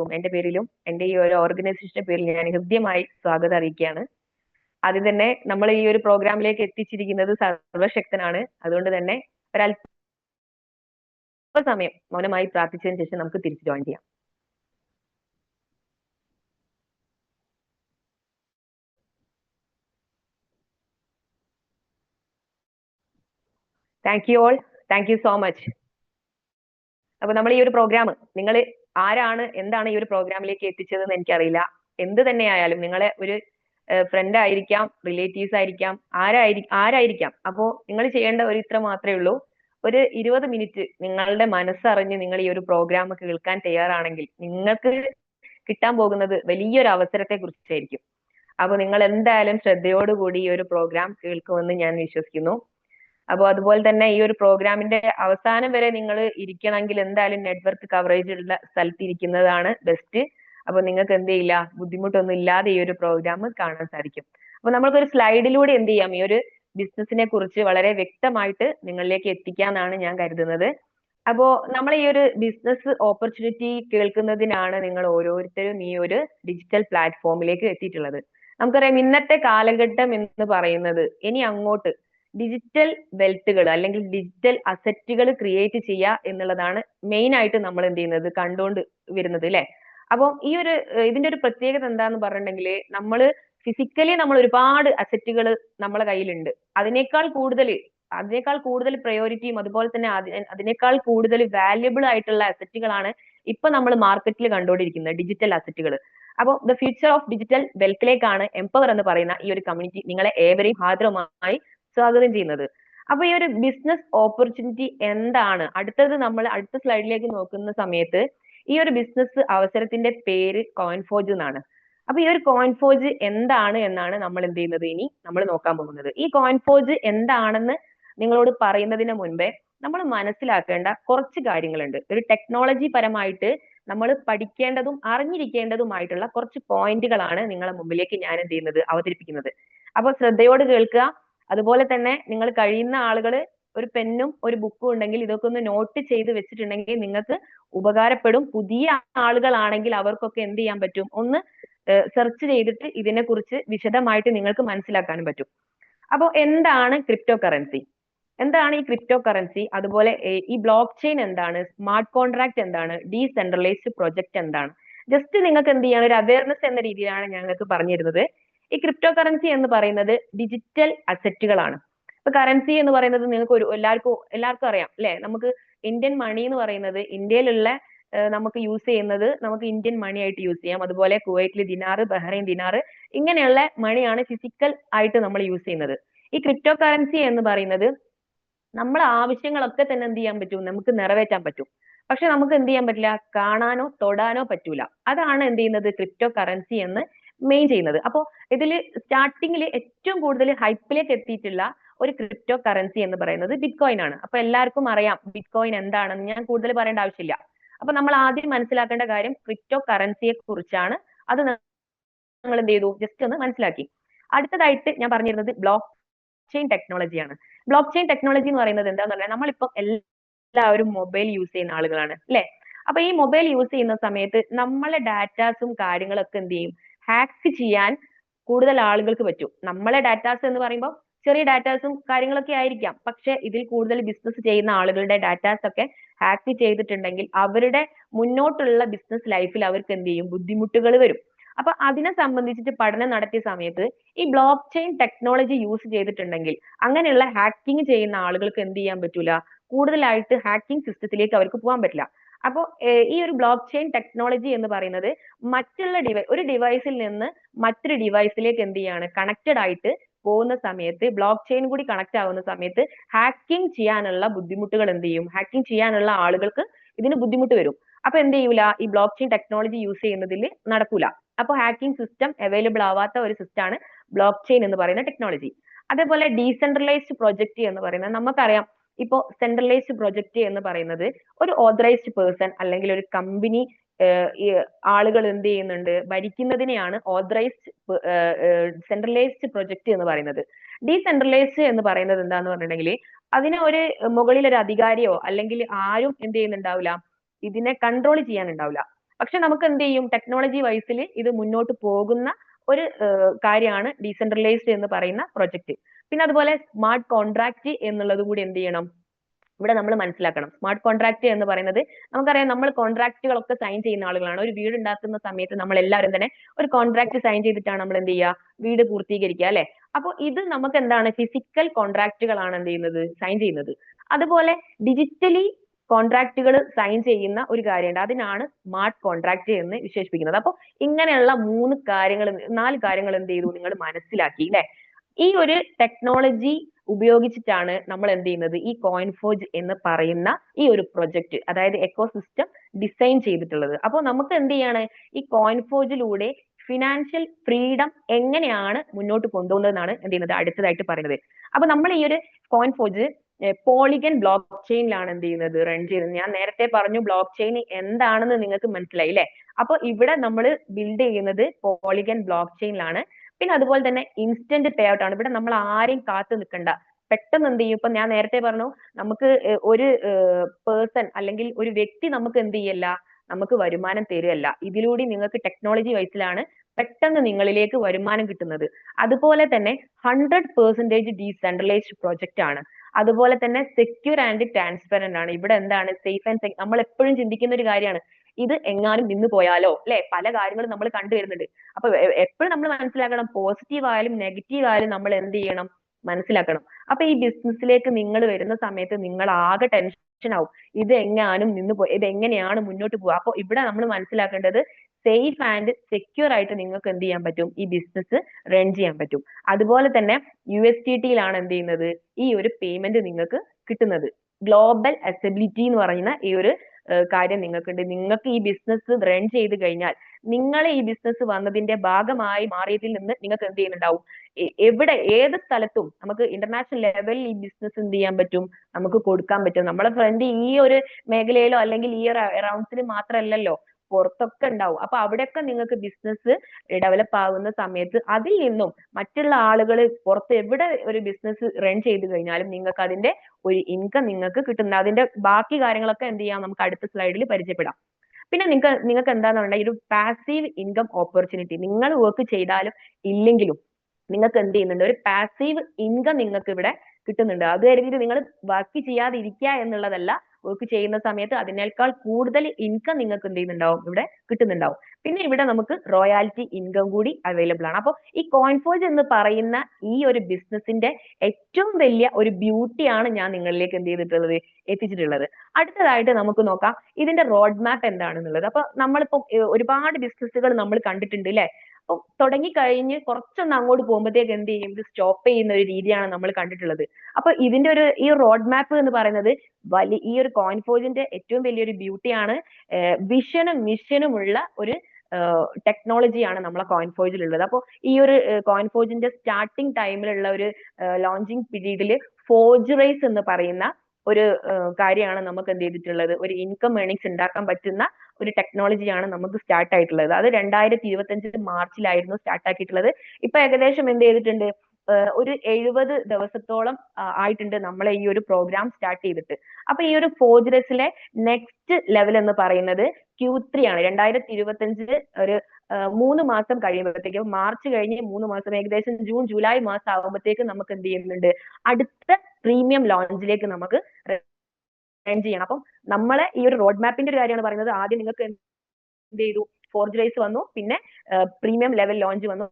എല്ലാവർക്കും എന്റെ പേരിലും എന്റെ ഈ ഒരു ഓർഗനൈസേഷന്റെ പേരിൽ ഞാൻ ഹൃദ്യമായി സ്വാഗതം അറിയിക്കുകയാണ്. ആദ്യം തന്നെ നമ്മൾ ഈ ഒരു പ്രോഗ്രാമിലേക്ക് എത്തിച്ചിരിക്കുന്നത് സർവശക്തനാണ്. അതുകൊണ്ട് തന്നെ ഒരല്പ സമയം മൗനമായി പ്രാർത്ഥിച്ചതിന് ശേഷം നമുക്ക് തിരിച്ചു ജോയിൻ ചെയ്യാം. Thank you all thank you so much അപ്പൊ നമ്മൾ ഈ ഒരു പ്രോഗ്രാം നിങ്ങൾ ആരാണ് എന്താണ് ഈ ഒരു പ്രോഗ്രാമിലേക്ക് എത്തിച്ചതെന്ന് എനിക്കറിയില്ല. എന്ത് തന്നെയായാലും നിങ്ങളെ ഒരു ഫ്രണ്ട് ആയിരിക്കാം റിലേറ്റീവ്സ് ആയിരിക്കാം ആരായി ആരായിരിക്കാം. അപ്പോ നിങ്ങൾ ചെയ്യേണ്ട ഒരു ഇത്ര മാത്രമേ ഉള്ളൂ. ഒരു ഇരുപത് മിനിറ്റ് നിങ്ങളുടെ മനസ്സറിഞ്ഞ് നിങ്ങൾ ഈ ഒരു പ്രോഗ്രാം കേൾക്കാൻ തയ്യാറാണെങ്കിൽ നിങ്ങൾക്ക് കിട്ടാൻ പോകുന്നത് വലിയൊരു അവസരത്തെ കുറിച്ചായിരിക്കും അപ്പൊ നിങ്ങൾ എന്തായാലും ശ്രദ്ധയോടുകൂടി ഈ ഒരു പ്രോഗ്രാം കേൾക്കുമെന്ന് ഞാൻ വിശ്വസിക്കുന്നു. അപ്പോൾ അതുപോലെ തന്നെ ഈ ഒരു പ്രോഗ്രാമിന്റെ അവസാനം വരെ നിങ്ങൾ ഇരിക്കണമെങ്കിൽ എന്തായാലും നെറ്റ്വർക്ക് കവറേജ് ഉള്ള സ്ഥലത്ത് ഇരിക്കുന്നതാണ് ബെസ്റ്റ് അപ്പൊ നിങ്ങൾക്ക് എന്ത് ചെയ്യില്ല? ബുദ്ധിമുട്ടൊന്നും ഇല്ലാതെ ഈ ഒരു പ്രോഗ്രാം കാണാൻ സാധിക്കും. അപ്പൊ നമ്മൾക്കൊരു സ്ലൈഡിലൂടെ എന്ത് ചെയ്യാം? ഈ ഒരു ബിസിനസിനെ കുറിച്ച് വളരെ വ്യക്തമായിട്ട് നിങ്ങളിലേക്ക് എത്തിക്കാന്നാണ് ഞാൻ കരുതുന്നത്. അപ്പോ നമ്മൾ ഈ ഒരു ബിസിനസ് ഓപ്പർച്യൂണിറ്റി കേൾക്കുന്നതിനാണ് നിങ്ങൾ ഓരോരുത്തരും ഈ ഒരു ഡിജിറ്റൽ പ്ലാറ്റ്ഫോമിലേക്ക് എത്തിയിട്ടുള്ളത്. നമുക്കറിയാം ഇന്നത്തെ കാലഘട്ടം എന്ന് പറയുന്നത് ഇനി അങ്ങോട്ട് ഡിജിറ്റൽ വെൽത്തുകൾ അല്ലെങ്കിൽ ഡിജിറ്റൽ അസറ്റുകൾ ക്രിയേറ്റ് ചെയ്യുക എന്നുള്ളതാണ് മെയിൻ ആയിട്ട് നമ്മൾ എന്ത് ചെയ്യുന്നത് കണ്ടുകൊണ്ട് വരുന്നത് അല്ലെ അപ്പം ഈ ഒരു ഇതിന്റെ ഒരു പ്രത്യേകത എന്താന്ന് പറഞ്ഞിട്ടുണ്ടെങ്കിൽ നമ്മൾ ഫിസിക്കലി നമ്മൾ ഒരുപാട് അസറ്റുകൾ നമ്മളെ കയ്യിലുണ്ട്. അതിനേക്കാൾ കൂടുതൽ അതിനേക്കാൾ കൂടുതൽ പ്രയോറിറ്റിയും അതുപോലെ തന്നെ അതിനേക്കാൾ കൂടുതൽ വാല്യുബിൾ ആയിട്ടുള്ള അസറ്റുകളാണ് ഇപ്പൊ നമ്മൾ മാർക്കറ്റിൽ കണ്ടുകൊണ്ടിരിക്കുന്നത് ഡിജിറ്റൽ അസറ്റുകൾ അപ്പോൾ ദ ഫ്യൂച്ചർ ഓഫ് ഡിജിറ്റൽ വെൽത്തിലേക്കാണ് എംപവർ എന്ന് പറയുന്ന ഈ ഒരു കമ്മ്യൂണിറ്റി നിങ്ങളെ ഏവരെയും ഹാജരമായി സ്വാഗതം ചെയ്യുന്നത്. അപ്പൊ ഈ ഒരു ബിസിനസ് ഓപ്പർച്യൂണിറ്റി എന്താണ്? അടുത്തത് നമ്മൾ അടുത്ത സ്ലൈഡിലേക്ക് നോക്കുന്ന സമയത്ത് ഈ ഒരു ബിസിനസ് അവസരത്തിന്റെ പേര് കോൺഫോജ് എന്നാണ്. അപ്പൊ ഈ ഒരു കോൺഫോജ് എന്താണ് എന്നാണ് നമ്മൾ എന്ത് ചെയ്യുന്നത് ഇനി നമ്മൾ നോക്കാൻ പോകുന്നത്. ഈ കോൺഫോജ് എന്താണെന്ന് നിങ്ങളോട് പറയുന്നതിന് മുൻപേ നമ്മൾ മനസ്സിലാക്കേണ്ട കുറച്ച് കാര്യങ്ങളുണ്ട്. ഒരു ടെക്നോളജി പരമായിട്ട് നമ്മൾ പഠിക്കേണ്ടതും അറിഞ്ഞിരിക്കേണ്ടതുമായിട്ടുള്ള കുറച്ച് പോയിന്റുകളാണ് നിങ്ങളെ മുമ്പിലേക്ക് ഞാൻ എന്ത് ചെയ്യുന്നത് അവതരിപ്പിക്കുന്നത്. അപ്പൊ ശ്രദ്ധയോട് കേൾക്കുക. അതുപോലെ തന്നെ നിങ്ങൾ കഴിയുന്ന ആളുകൾ ഒരു പെന്നും ഒരു ബുക്കും ഉണ്ടെങ്കിൽ ഇതൊക്കെ ഒന്ന് നോട്ട് ചെയ്ത് വെച്ചിട്ടുണ്ടെങ്കിൽ നിങ്ങൾക്ക് ഉപകാരപ്പെടും. പുതിയ ആളുകളാണെങ്കിൽ അവർക്കൊക്കെ എന്ത് ചെയ്യാൻ പറ്റും? ഒന്ന് സെർച്ച് ചെയ്തിട്ട് ഇതിനെ കുറിച്ച് വിശദമായിട്ട് നിങ്ങൾക്ക് മനസ്സിലാക്കാനും പറ്റും. അപ്പോൾ എന്താണ് ക്രിപ്റ്റോ കറൻസി എന്താണ് ഈ ക്രിപ്റ്റോ കറൻസി അതുപോലെ ഈ ബ്ലോക്ക് ചെയിൻ എന്താണ്? സ്മാർട്ട് കോൺട്രാക്ട് എന്താണ്? ഡീസെൻട്രലൈസ്ഡ് പ്രൊജക്ട് എന്താണ്? ജസ്റ്റ് നിങ്ങൾക്ക് എന്ത് ചെയ്യാൻ ഒരു അവയർനെസ് എന്ന രീതിയിലാണ് ഞങ്ങൾക്ക് പറഞ്ഞു തരുന്നത് ഈ ക്രിപ്റ്റോ കറൻസി എന്ന് പറയുന്നത് ഡിജിറ്റൽ അസറ്റുകളാണ് ഇപ്പൊ കറൻസി എന്ന് പറയുന്നത് നിങ്ങൾക്ക് ഒരു എല്ലാവർക്കും എല്ലാവർക്കും അറിയാം അല്ലെ? നമുക്ക് ഇന്ത്യൻ മണി എന്ന് പറയുന്നത് ഇന്ത്യയിലുള്ള നമുക്ക് യൂസ് ചെയ്യുന്നത് നമുക്ക് ഇന്ത്യൻ മണി ആയിട്ട് യൂസ് ചെയ്യാം. അതുപോലെ കുവൈറ്റിൽ ദിനാറ് ബഹ്റൈൻ ദിനാറ് ഇങ്ങനെയുള്ള മണിയാണ് ഫിസിക്കൽ ആയിട്ട് നമ്മൾ യൂസ് ചെയ്യുന്നത്. ഈ ക്രിപ്റ്റോ കറൻസി എന്ന് പറയുന്നത് നമ്മളെ ആവശ്യങ്ങളൊക്കെ തന്നെ എന്ത് ചെയ്യാൻ പറ്റും? നമുക്ക് നിറവേറ്റാൻ പറ്റും. പക്ഷെ നമുക്ക് എന്ത് ചെയ്യാൻ പറ്റില്ല? കാണാനോ തൊടാനോ പറ്റൂല. അതാണ് എന്ത് ചെയ്യുന്നത്? ക്രിപ്റ്റോ കറൻസി എന്ന് മെയിൻ ചെയ്യുന്നത്. അപ്പോൾ ഇതിൽ സ്റ്റാർട്ടിങ്ങിൽ ഏറ്റവും കൂടുതൽ ഹൈപ്പിലേക്ക് എത്തിയിട്ടുള്ള ഒരു ക്രിപ്റ്റോ കറൻസി എന്ന് പറയുന്നത് ബിറ്റ്കോയിൻ ആണ്. അപ്പൊ എല്ലാവർക്കും അറിയാം ബിറ്റ്കോയിൻ എന്താണെന്ന് ഞാൻ കൂടുതൽ പറയേണ്ട ആവശ്യമില്ല. അപ്പൊ നമ്മൾ ആദ്യം മനസ്സിലാക്കേണ്ട കാര്യം ക്രിപ്റ്റോ കറൻസിയെ കുറിച്ചാണ്. അത് നിങ്ങൾ എന്ത് ചെയ്തു? ജസ്റ്റ് ഒന്ന് മനസ്സിലാക്കി. അടുത്തതായിട്ട് ഞാൻ പറഞ്ഞിരുന്നത് ബ്ലോക്ക് ചെയിൻ ടെക്നോളജിയാണ് ബ്ലോക്ക് ചെയിൻ ടെക്നോളജി എന്ന് പറയുന്നത് എന്താന്ന് പറഞ്ഞാൽ നമ്മളിപ്പം എല്ലാവരും മൊബൈൽ യൂസ് ചെയ്യുന്ന ആളുകളാണ് അല്ലെ? അപ്പൊ ഈ മൊബൈൽ യൂസ് ചെയ്യുന്ന സമയത്ത് നമ്മളെ ഡാറ്റാസും കാര്യങ്ങളൊക്കെ എന്ത് ചെയ്യും? ഹാക്ക് ചെയ്യാൻ കൂടുതൽ ആളുകൾക്ക് പറ്റും. നമ്മളെ ഡാറ്റാസ് എന്ന് പറയുമ്പോൾ ചെറിയ ഡാറ്റാസും കാര്യങ്ങളൊക്കെ ആയിരിക്കാം. പക്ഷെ ഇതിൽ കൂടുതൽ ബിസിനസ് ചെയ്യുന്ന ആളുകളുടെ ഡാറ്റാസ് ഒക്കെ ഹാക്ക് ചെയ്തിട്ടുണ്ടെങ്കിൽ അവരുടെ മുന്നോട്ടുള്ള ബിസിനസ് ലൈഫിൽ അവർക്ക് എന്ത് ചെയ്യും? ബുദ്ധിമുട്ടുകൾ വരും. അപ്പൊ അതിനെ സംബന്ധിച്ചിട്ട് പഠനം നടത്തിയ സമയത്ത് ഈ ബ്ലോക്ക് ചെയിൻ ടെക്നോളജി യൂസ് ചെയ്തിട്ടുണ്ടെങ്കിൽ അങ്ങനെയുള്ള ഹാക്കിംഗ് ചെയ്യുന്ന ആളുകൾക്ക് എന്ത് ചെയ്യാൻ പറ്റൂല? കൂടുതലായിട്ട് ഹാക്കിംഗ് സിസ്റ്റത്തിലേക്ക് അവർക്ക് പോകാൻ പറ്റില്ല. അപ്പോൾ ഈ ഒരു ബ്ലോക്ക് ചെയിൻ ടെക്നോളജി എന്ന് പറയുന്നത് മറ്റുള്ള ഡിവൈ ഒരു ഡിവൈസിൽ നിന്ന് മറ്റൊരു ഡിവൈസിലേക്ക് എന്ത് ചെയ്യാണ്? കണക്റ്റഡ് ആയിട്ട് പോകുന്ന സമയത്ത് ബ്ലോക്ക് ചെയിൻ കൂടി കണക്ട് ആവുന്ന സമയത്ത് ഹാക്കിംഗ് ചെയ്യാനുള്ള ബുദ്ധിമുട്ടുകൾ എന്ത് ചെയ്യും? ഹാക്കിംഗ് ചെയ്യാനുള്ള ആളുകൾക്ക് ഇതിന് ബുദ്ധിമുട്ട് വരും. അപ്പൊ എന്ത് ചെയ്യൂല? ഈ ബ്ലോക്ക് ചെയിൻ ടെക്നോളജി യൂസ് ചെയ്യുന്നതിൽ നടക്കൂല. അപ്പൊ ഹാക്കിംഗ് സിസ്റ്റം അവൈലബിൾ ആവാത്ത ഒരു സിസ്റ്റമാണ് ബ്ലോക്ക് ചെയിൻ എന്ന് പറയുന്ന ടെക്നോളജി അതേപോലെ ഡീസെൻട്രലൈസ്ഡ് പ്രൊജക്ട് എന്ന് പറയുന്നത് നമുക്കറിയാം. ഇപ്പോ സെൻട്രലൈസ്ഡ് പ്രൊജക്ട് എന്ന് പറയുന്നത് ഒരു ഓതറൈസ്ഡ് പേഴ്സൺ അല്ലെങ്കിൽ ഒരു കമ്പനി ആളുകൾ എന്ത് ചെയ്യുന്നുണ്ട്? ഭരിക്കുന്നതിനെയാണ് ഓതറൈസ്ഡ് സെൻട്രലൈസ്ഡ് പ്രൊജക്ട് എന്ന് പറയുന്നത്. ഡീസെൻട്രലൈസ്ഡ് എന്ന് പറയുന്നത് എന്താന്ന് പറഞ്ഞിട്ടുണ്ടെങ്കിൽ അതിന് ഒരു മുകളിൽ ഒരു അധികാരിയോ അല്ലെങ്കിൽ ആരും എന്ത് ചെയ്യുന്നുണ്ടാവില്ല. ഇതിനെ കൺട്രോൾ ചെയ്യാനുണ്ടാവില്ല. പക്ഷെ നമുക്ക് എന്ത് ചെയ്യും? ടെക്നോളജി വൈസിൽ ഇത് മുന്നോട്ട് പോകുന്ന ഒരു കാര്യമാണ് ഡീസെൻട്രലൈസ്ഡ് എന്ന് പറയുന്ന പ്രൊജക്ട് പിന്നെ അതുപോലെ സ്മാർട്ട് കോൺട്രാക്ട് എന്നുള്ളത് കൂടി എന്ത് ചെയ്യണം? ഇവിടെ നമ്മൾ മനസ്സിലാക്കണം. സ്മാർട്ട് കോൺട്രാക്ട് എന്ന് പറയുന്നത് നമുക്കറിയാം നമ്മൾ കോൺട്രാക്റ്റുകളൊക്കെ സൈൻ ചെയ്യുന്ന ആളുകളാണ്. ഒരു വീട് ഉണ്ടാക്കുന്ന സമയത്ത് നമ്മൾ എല്ലാവരും തന്നെ ഒരു കോൺട്രാക്ട് സൈൻ ചെയ്തിട്ടാണ് നമ്മൾ എന്ത് ചെയ്യുക? വീട് പൂർത്തീകരിക്കുക അല്ലെ? അപ്പോൾ ഇത് നമുക്ക് എന്താണ്? ഫിസിക്കൽ കോൺട്രാക്റ്റുകളാണ് എന്ത് ചെയ്യുന്നത്? സൈൻ ചെയ്യുന്നത്. അതുപോലെ ഡിജിറ്റലി കോൺട്രാക്റ്റുകൾ സൈൻ ചെയ്യുന്ന ഒരു കാര്യമുണ്ട്. അതിനാണ് സ്മാർട്ട് കോൺട്രാക്ട് എന്ന് വിശേഷിപ്പിക്കുന്നത്. അപ്പോൾ ഇങ്ങനെയുള്ള മൂന്ന് കാര്യങ്ങൾ നാല് കാര്യങ്ങൾ എന്ത് ചെയ്തു നിങ്ങൾ മനസ്സിലാക്കി അല്ലെ ഈ ഒരു ടെക്നോളജി ഉപയോഗിച്ചിട്ടാണ് നമ്മൾ എന്ത് ചെയ്യുന്നത്? ഈ കോയിൻഫോജ് എന്ന് പറയുന്ന ഈ ഒരു പ്രൊജക്ട് അതായത് എക്കോസിസ്റ്റം ഡിസൈൻ ചെയ്തിട്ടുള്ളത്. അപ്പോൾ നമുക്ക് എന്ത് ചെയ്യാണ്? ഈ കോയിൻഫോജിലൂടെ ഫിനാൻഷ്യൽ ഫ്രീഡം എങ്ങനെയാണ് മുന്നോട്ട് കൊണ്ടുപോകുന്നതെന്നാണ് എന്ത് ചെയ്യുന്നത്? അടുത്തതായിട്ട് പറയുന്നത്. അപ്പൊ നമ്മൾ ഈ ഒരു കോയിൻഫോജ് പോളിഗൻ ബ്ലോക്ക് ചെയിനിലാണ് എന്ത് ചെയ്യുന്നത്? റൺ ചെയ്യുന്നത്. ഞാൻ നേരത്തെ പറഞ്ഞു ബ്ലോക്ക് ചെയിൻ എന്താണെന്ന് നിങ്ങൾക്ക് മനസ്സിലായി അല്ലേ അപ്പൊ ഇവിടെ നമ്മൾ ബിൽഡ് ചെയ്യുന്നത് പോളിഗൻ ബ്ലോക്ക് ചെയിനിലാണ് പിന്നെ അതുപോലെ തന്നെ ഇൻസ്റ്റന്റ് പേ ഔട്ട് ആണ്. ഇവിടെ നമ്മൾ ആരെയും കാത്തു നിൽക്കണ്ട. പെട്ടെന്ന് എന്ത് ചെയ്യും? ഇപ്പൊ ഞാൻ നേരത്തെ പറഞ്ഞു നമുക്ക് ഒരു പേഴ്സൺ അല്ലെങ്കിൽ ഒരു വ്യക്തി നമുക്ക് എന്ത് ചെയ്യല്ല? നമുക്ക് വരുമാനം തരുകയല്ല. ഇതിലൂടെ നിങ്ങൾക്ക് ടെക്നോളജി വൈസിലാണ് പെട്ടെന്ന് നിങ്ങളിലേക്ക് വരുമാനം കിട്ടുന്നത്. അതുപോലെ തന്നെ ഹൺഡ്രഡ് പെർസെന്റേജ് ഡീസെൻട്രലൈസ്ഡ് പ്രോജക്റ്റ് ആണ്. അതുപോലെ തന്നെ സെക്യൂർ ആൻഡ് ട്രാൻസ്പെറന്റ് ആണ്. ഇവിടെ എന്താണ്? സേഫ് ആൻഡ് നമ്മൾ എപ്പോഴും ചിന്തിക്കുന്ന ഒരു കാര്യമാണ്. ഇത് എങ്ങാനും നിന്ന് പോയാലോ? അല്ലെ? പല കാര്യങ്ങളും നമ്മൾ കണ്ടുവരുന്നുണ്ട് അപ്പൊ എപ്പോഴും നമ്മൾ മനസ്സിലാക്കണം പോസിറ്റീവ് ആയാലും നെഗറ്റീവ് ആയാലും നമ്മൾ എന്ത് ചെയ്യണം? മനസ്സിലാക്കണം. അപ്പൊ ഈ ബിസിനസ്സിലേക്ക് നിങ്ങൾ വരുന്ന സമയത്ത് നിങ്ങൾ ആകെ ടെൻഷൻ ആവും. ഇത് എങ്ങാനും നിന്ന് പോയി ഇത് എങ്ങനെയാണ് മുന്നോട്ട് പോവുക? അപ്പൊ ഇവിടെ നമ്മൾ മനസ്സിലാക്കേണ്ടത് സേഫ് ആൻഡ് സെക്യൂർ ആയിട്ട് നിങ്ങൾക്ക് എന്ത് ചെയ്യാൻ പറ്റും? ഈ ബിസിനസ് റൺ ചെയ്യാൻ പറ്റും. അതുപോലെ തന്നെ യു എസ് ടി ടിയിലാണ് എന്ത് ചെയ്യുന്നത്? ഈ ഒരു പേയ്മെന്റ് നിങ്ങൾക്ക് കിട്ടുന്നത്. ഗ്ലോബൽ അസബിലിറ്റി എന്ന് പറയുന്ന ഈ ഒരു കാര്യം നിങ്ങൾക്കുണ്ട്. നിങ്ങൾക്ക് ഈ ബിസിനസ് റൺ ചെയ്ത് കഴിഞ്ഞാൽ നിങ്ങൾ ഈ ബിസിനസ് വന്നതിന്റെ ഭാഗമായി മാറിയതിൽ നിന്ന് നിങ്ങൾക്ക് എന്ത് ചെയ്യുന്നുണ്ടാവും? എവിടെ ഏത് സ്ഥലത്തും നമുക്ക് ഇന്റർനാഷണൽ ലെവലിൽ ഈ ബിസിനസ് എന്ത് ചെയ്യാൻ പറ്റും? നമുക്ക് കൊടുക്കാൻ പറ്റും. നമ്മളെ ഫ്രണ്ട് ഈ ഒരു മേഖലയിലോ അല്ലെങ്കിൽ ഈ ഒരു അറൗണ്ട്സിൽ മാത്രമല്ലല്ലോ. പുറത്തൊക്കെ ഉണ്ടാവും. അപ്പൊ അവിടെയൊക്കെ നിങ്ങൾക്ക് ബിസിനസ് ഡെവലപ്പ് ആവുന്ന സമയത്ത് അതിൽ നിന്നും മറ്റുള്ള ആളുകൾ പുറത്ത് എവിടെ ഒരു ബിസിനസ് റൺ ചെയ്ത് കഴിഞ്ഞാലും നിങ്ങൾക്ക് അതിന്റെ ഒരു ഇൻകം നിങ്ങൾക്ക് കിട്ടുന്ന അതിന്റെ ബാക്കി കാര്യങ്ങളൊക്കെ എന്ത് ചെയ്യാം? നമുക്ക് അടുത്ത സ്ലൈഡിൽ പരിചയപ്പെടാം. പിന്നെ നിങ്ങൾക്ക് നിങ്ങൾക്ക് എന്താന്ന് പറഞ്ഞാൽ ഒരു പാസീവ് ഇൻകം ഓപ്പർച്യൂണിറ്റി നിങ്ങൾ വർക്ക് ചെയ്താലും ഇല്ലെങ്കിലും നിങ്ങൾക്ക് എന്ത് ചെയ്യുന്നുണ്ട്? ഒരു പാസീവ് ഇൻകം നിങ്ങൾക്ക് ഇവിടെ കിട്ടുന്നുണ്ട്. അത് കരുതിയിട്ട് നിങ്ങൾ വർക്ക് ചെയ്യാതിരിക്കുക എന്നുള്ളതല്ല വർക്ക് ചെയ്യുന്ന സമയത്ത് അതിനേക്കാൾ കൂടുതൽ ഇൻകം നിങ്ങൾക്ക് എന്ത് ചെയ്യുന്നുണ്ടാവും? ഇവിടെ കിട്ടുന്നുണ്ടാവും. പിന്നെ ഇവിടെ നമുക്ക് റോയാലിറ്റി ഇൻകം കൂടി അവൈലബിൾ ആണ്. അപ്പോൾ ഈ കോയിൻഫോജ് എന്ന് പറയുന്ന ഈ ഒരു ബിസിനസിന്റെ ഏറ്റവും വലിയ ഒരു ബ്യൂട്ടിയാണ് ഞാൻ നിങ്ങളിലേക്ക് എന്ത് ചെയ്തിട്ടുള്ളത്? എത്തിച്ചിട്ടുള്ളത്. അടുത്തതായിട്ട് നമുക്ക് നോക്കാം. ഇതിന്റെ റോഡ് മാപ്പ് എന്താണെന്നുള്ളത്. അപ്പൊ നമ്മളിപ്പോ ഒരുപാട് ബിസിനസ്സുകൾ നമ്മൾ കണ്ടിട്ടുണ്ട് അല്ലെ അപ്പൊ തുടങ്ങി കഴിഞ്ഞ് കുറച്ചൊന്ന് അങ്ങോട്ട് പോകുമ്പോഴത്തേക്ക് എന്ത് ചെയ്യും? ഇത് സ്റ്റോപ്പ് ചെയ്യുന്ന ഒരു രീതിയാണ് നമ്മൾ കണ്ടിട്ടുള്ളത്. അപ്പൊ ഇതിന്റെ ഒരു ഈ റോഡ് മാപ്പ് എന്ന് പറയുന്നത് വലിയ ഈ ഒരു കോൺഫോജിന്റെ ഏറ്റവും വലിയൊരു ബ്യൂട്ടിയാണ് വിഷനും മിഷനും ഉള്ള ഒരു ടെക്നോളജിയാണ് നമ്മളെ കോൺഫോജിലുള്ളത് അപ്പോൾ ഈ ഒരു കോൺഫോജിന്റെ സ്റ്റാർട്ടിങ് ടൈമിലുള്ള ഒരു ലോഞ്ചിങ് പീരീഡിൽ റേസ് എന്ന് പറയുന്ന ഒരു കാര്യമാണ് നമുക്ക് എന്ത് ചെയ്തിട്ടുള്ളത് ഒരു ഇൻകം ഏണിങ്സ് ഉണ്ടാക്കാൻ പറ്റുന്ന ഒരു ടെക്നോളജിയാണ് നമുക്ക് സ്റ്റാർട്ട് ആയിട്ടുള്ളത്. അത് രണ്ടായിരത്തി ഇരുപത്തി മാർച്ചിലായിരുന്നു സ്റ്റാർട്ട് ആക്കിയിട്ടുള്ളത്. ഇപ്പൊ ഏകദേശം എന്ത് ചെയ്തിട്ടുണ്ട് ഒരു എഴുപത് ദിവസത്തോളം ആയിട്ടുണ്ട് നമ്മൾ ഈ ഒരു പ്രോഗ്രാം സ്റ്റാർട്ട് ചെയ്തിട്ട്. അപ്പൊ ഈ ഒരു ഫോർജറസിലെ നെക്സ്റ്റ് ലെവൽ എന്ന് പറയുന്നത് ക്യൂ ത്രീ ആണ്. രണ്ടായിരത്തി ഇരുപത്തി ഒരു മൂന്ന് മാസം കഴിയുമ്പോഴത്തേക്കും മാർച്ച് കഴിഞ്ഞ് മൂന്ന് മാസം ഏകദേശം ജൂൺ ജൂലൈ മാസം ആകുമ്പോഴത്തേക്കും നമുക്ക് എന്ത് ചെയ്യുന്നുണ്ട്? അടുത്ത പ്രീമിയം ലോഞ്ചിലേക്ക് നമുക്ക് ചെയ്യണം. അപ്പം നമ്മളെ ഈ ഒരു റോഡ് മാപ്പിന്റെ ഒരു കാര്യമാണ് പറയുന്നത്. ആദ്യം നിങ്ങൾക്ക് എന്ത് ചെയ്തു? ഫോർജറൈസ് വന്നു. പിന്നെ പ്രീമിയം ലെവൽ ലോഞ്ച് വന്നു.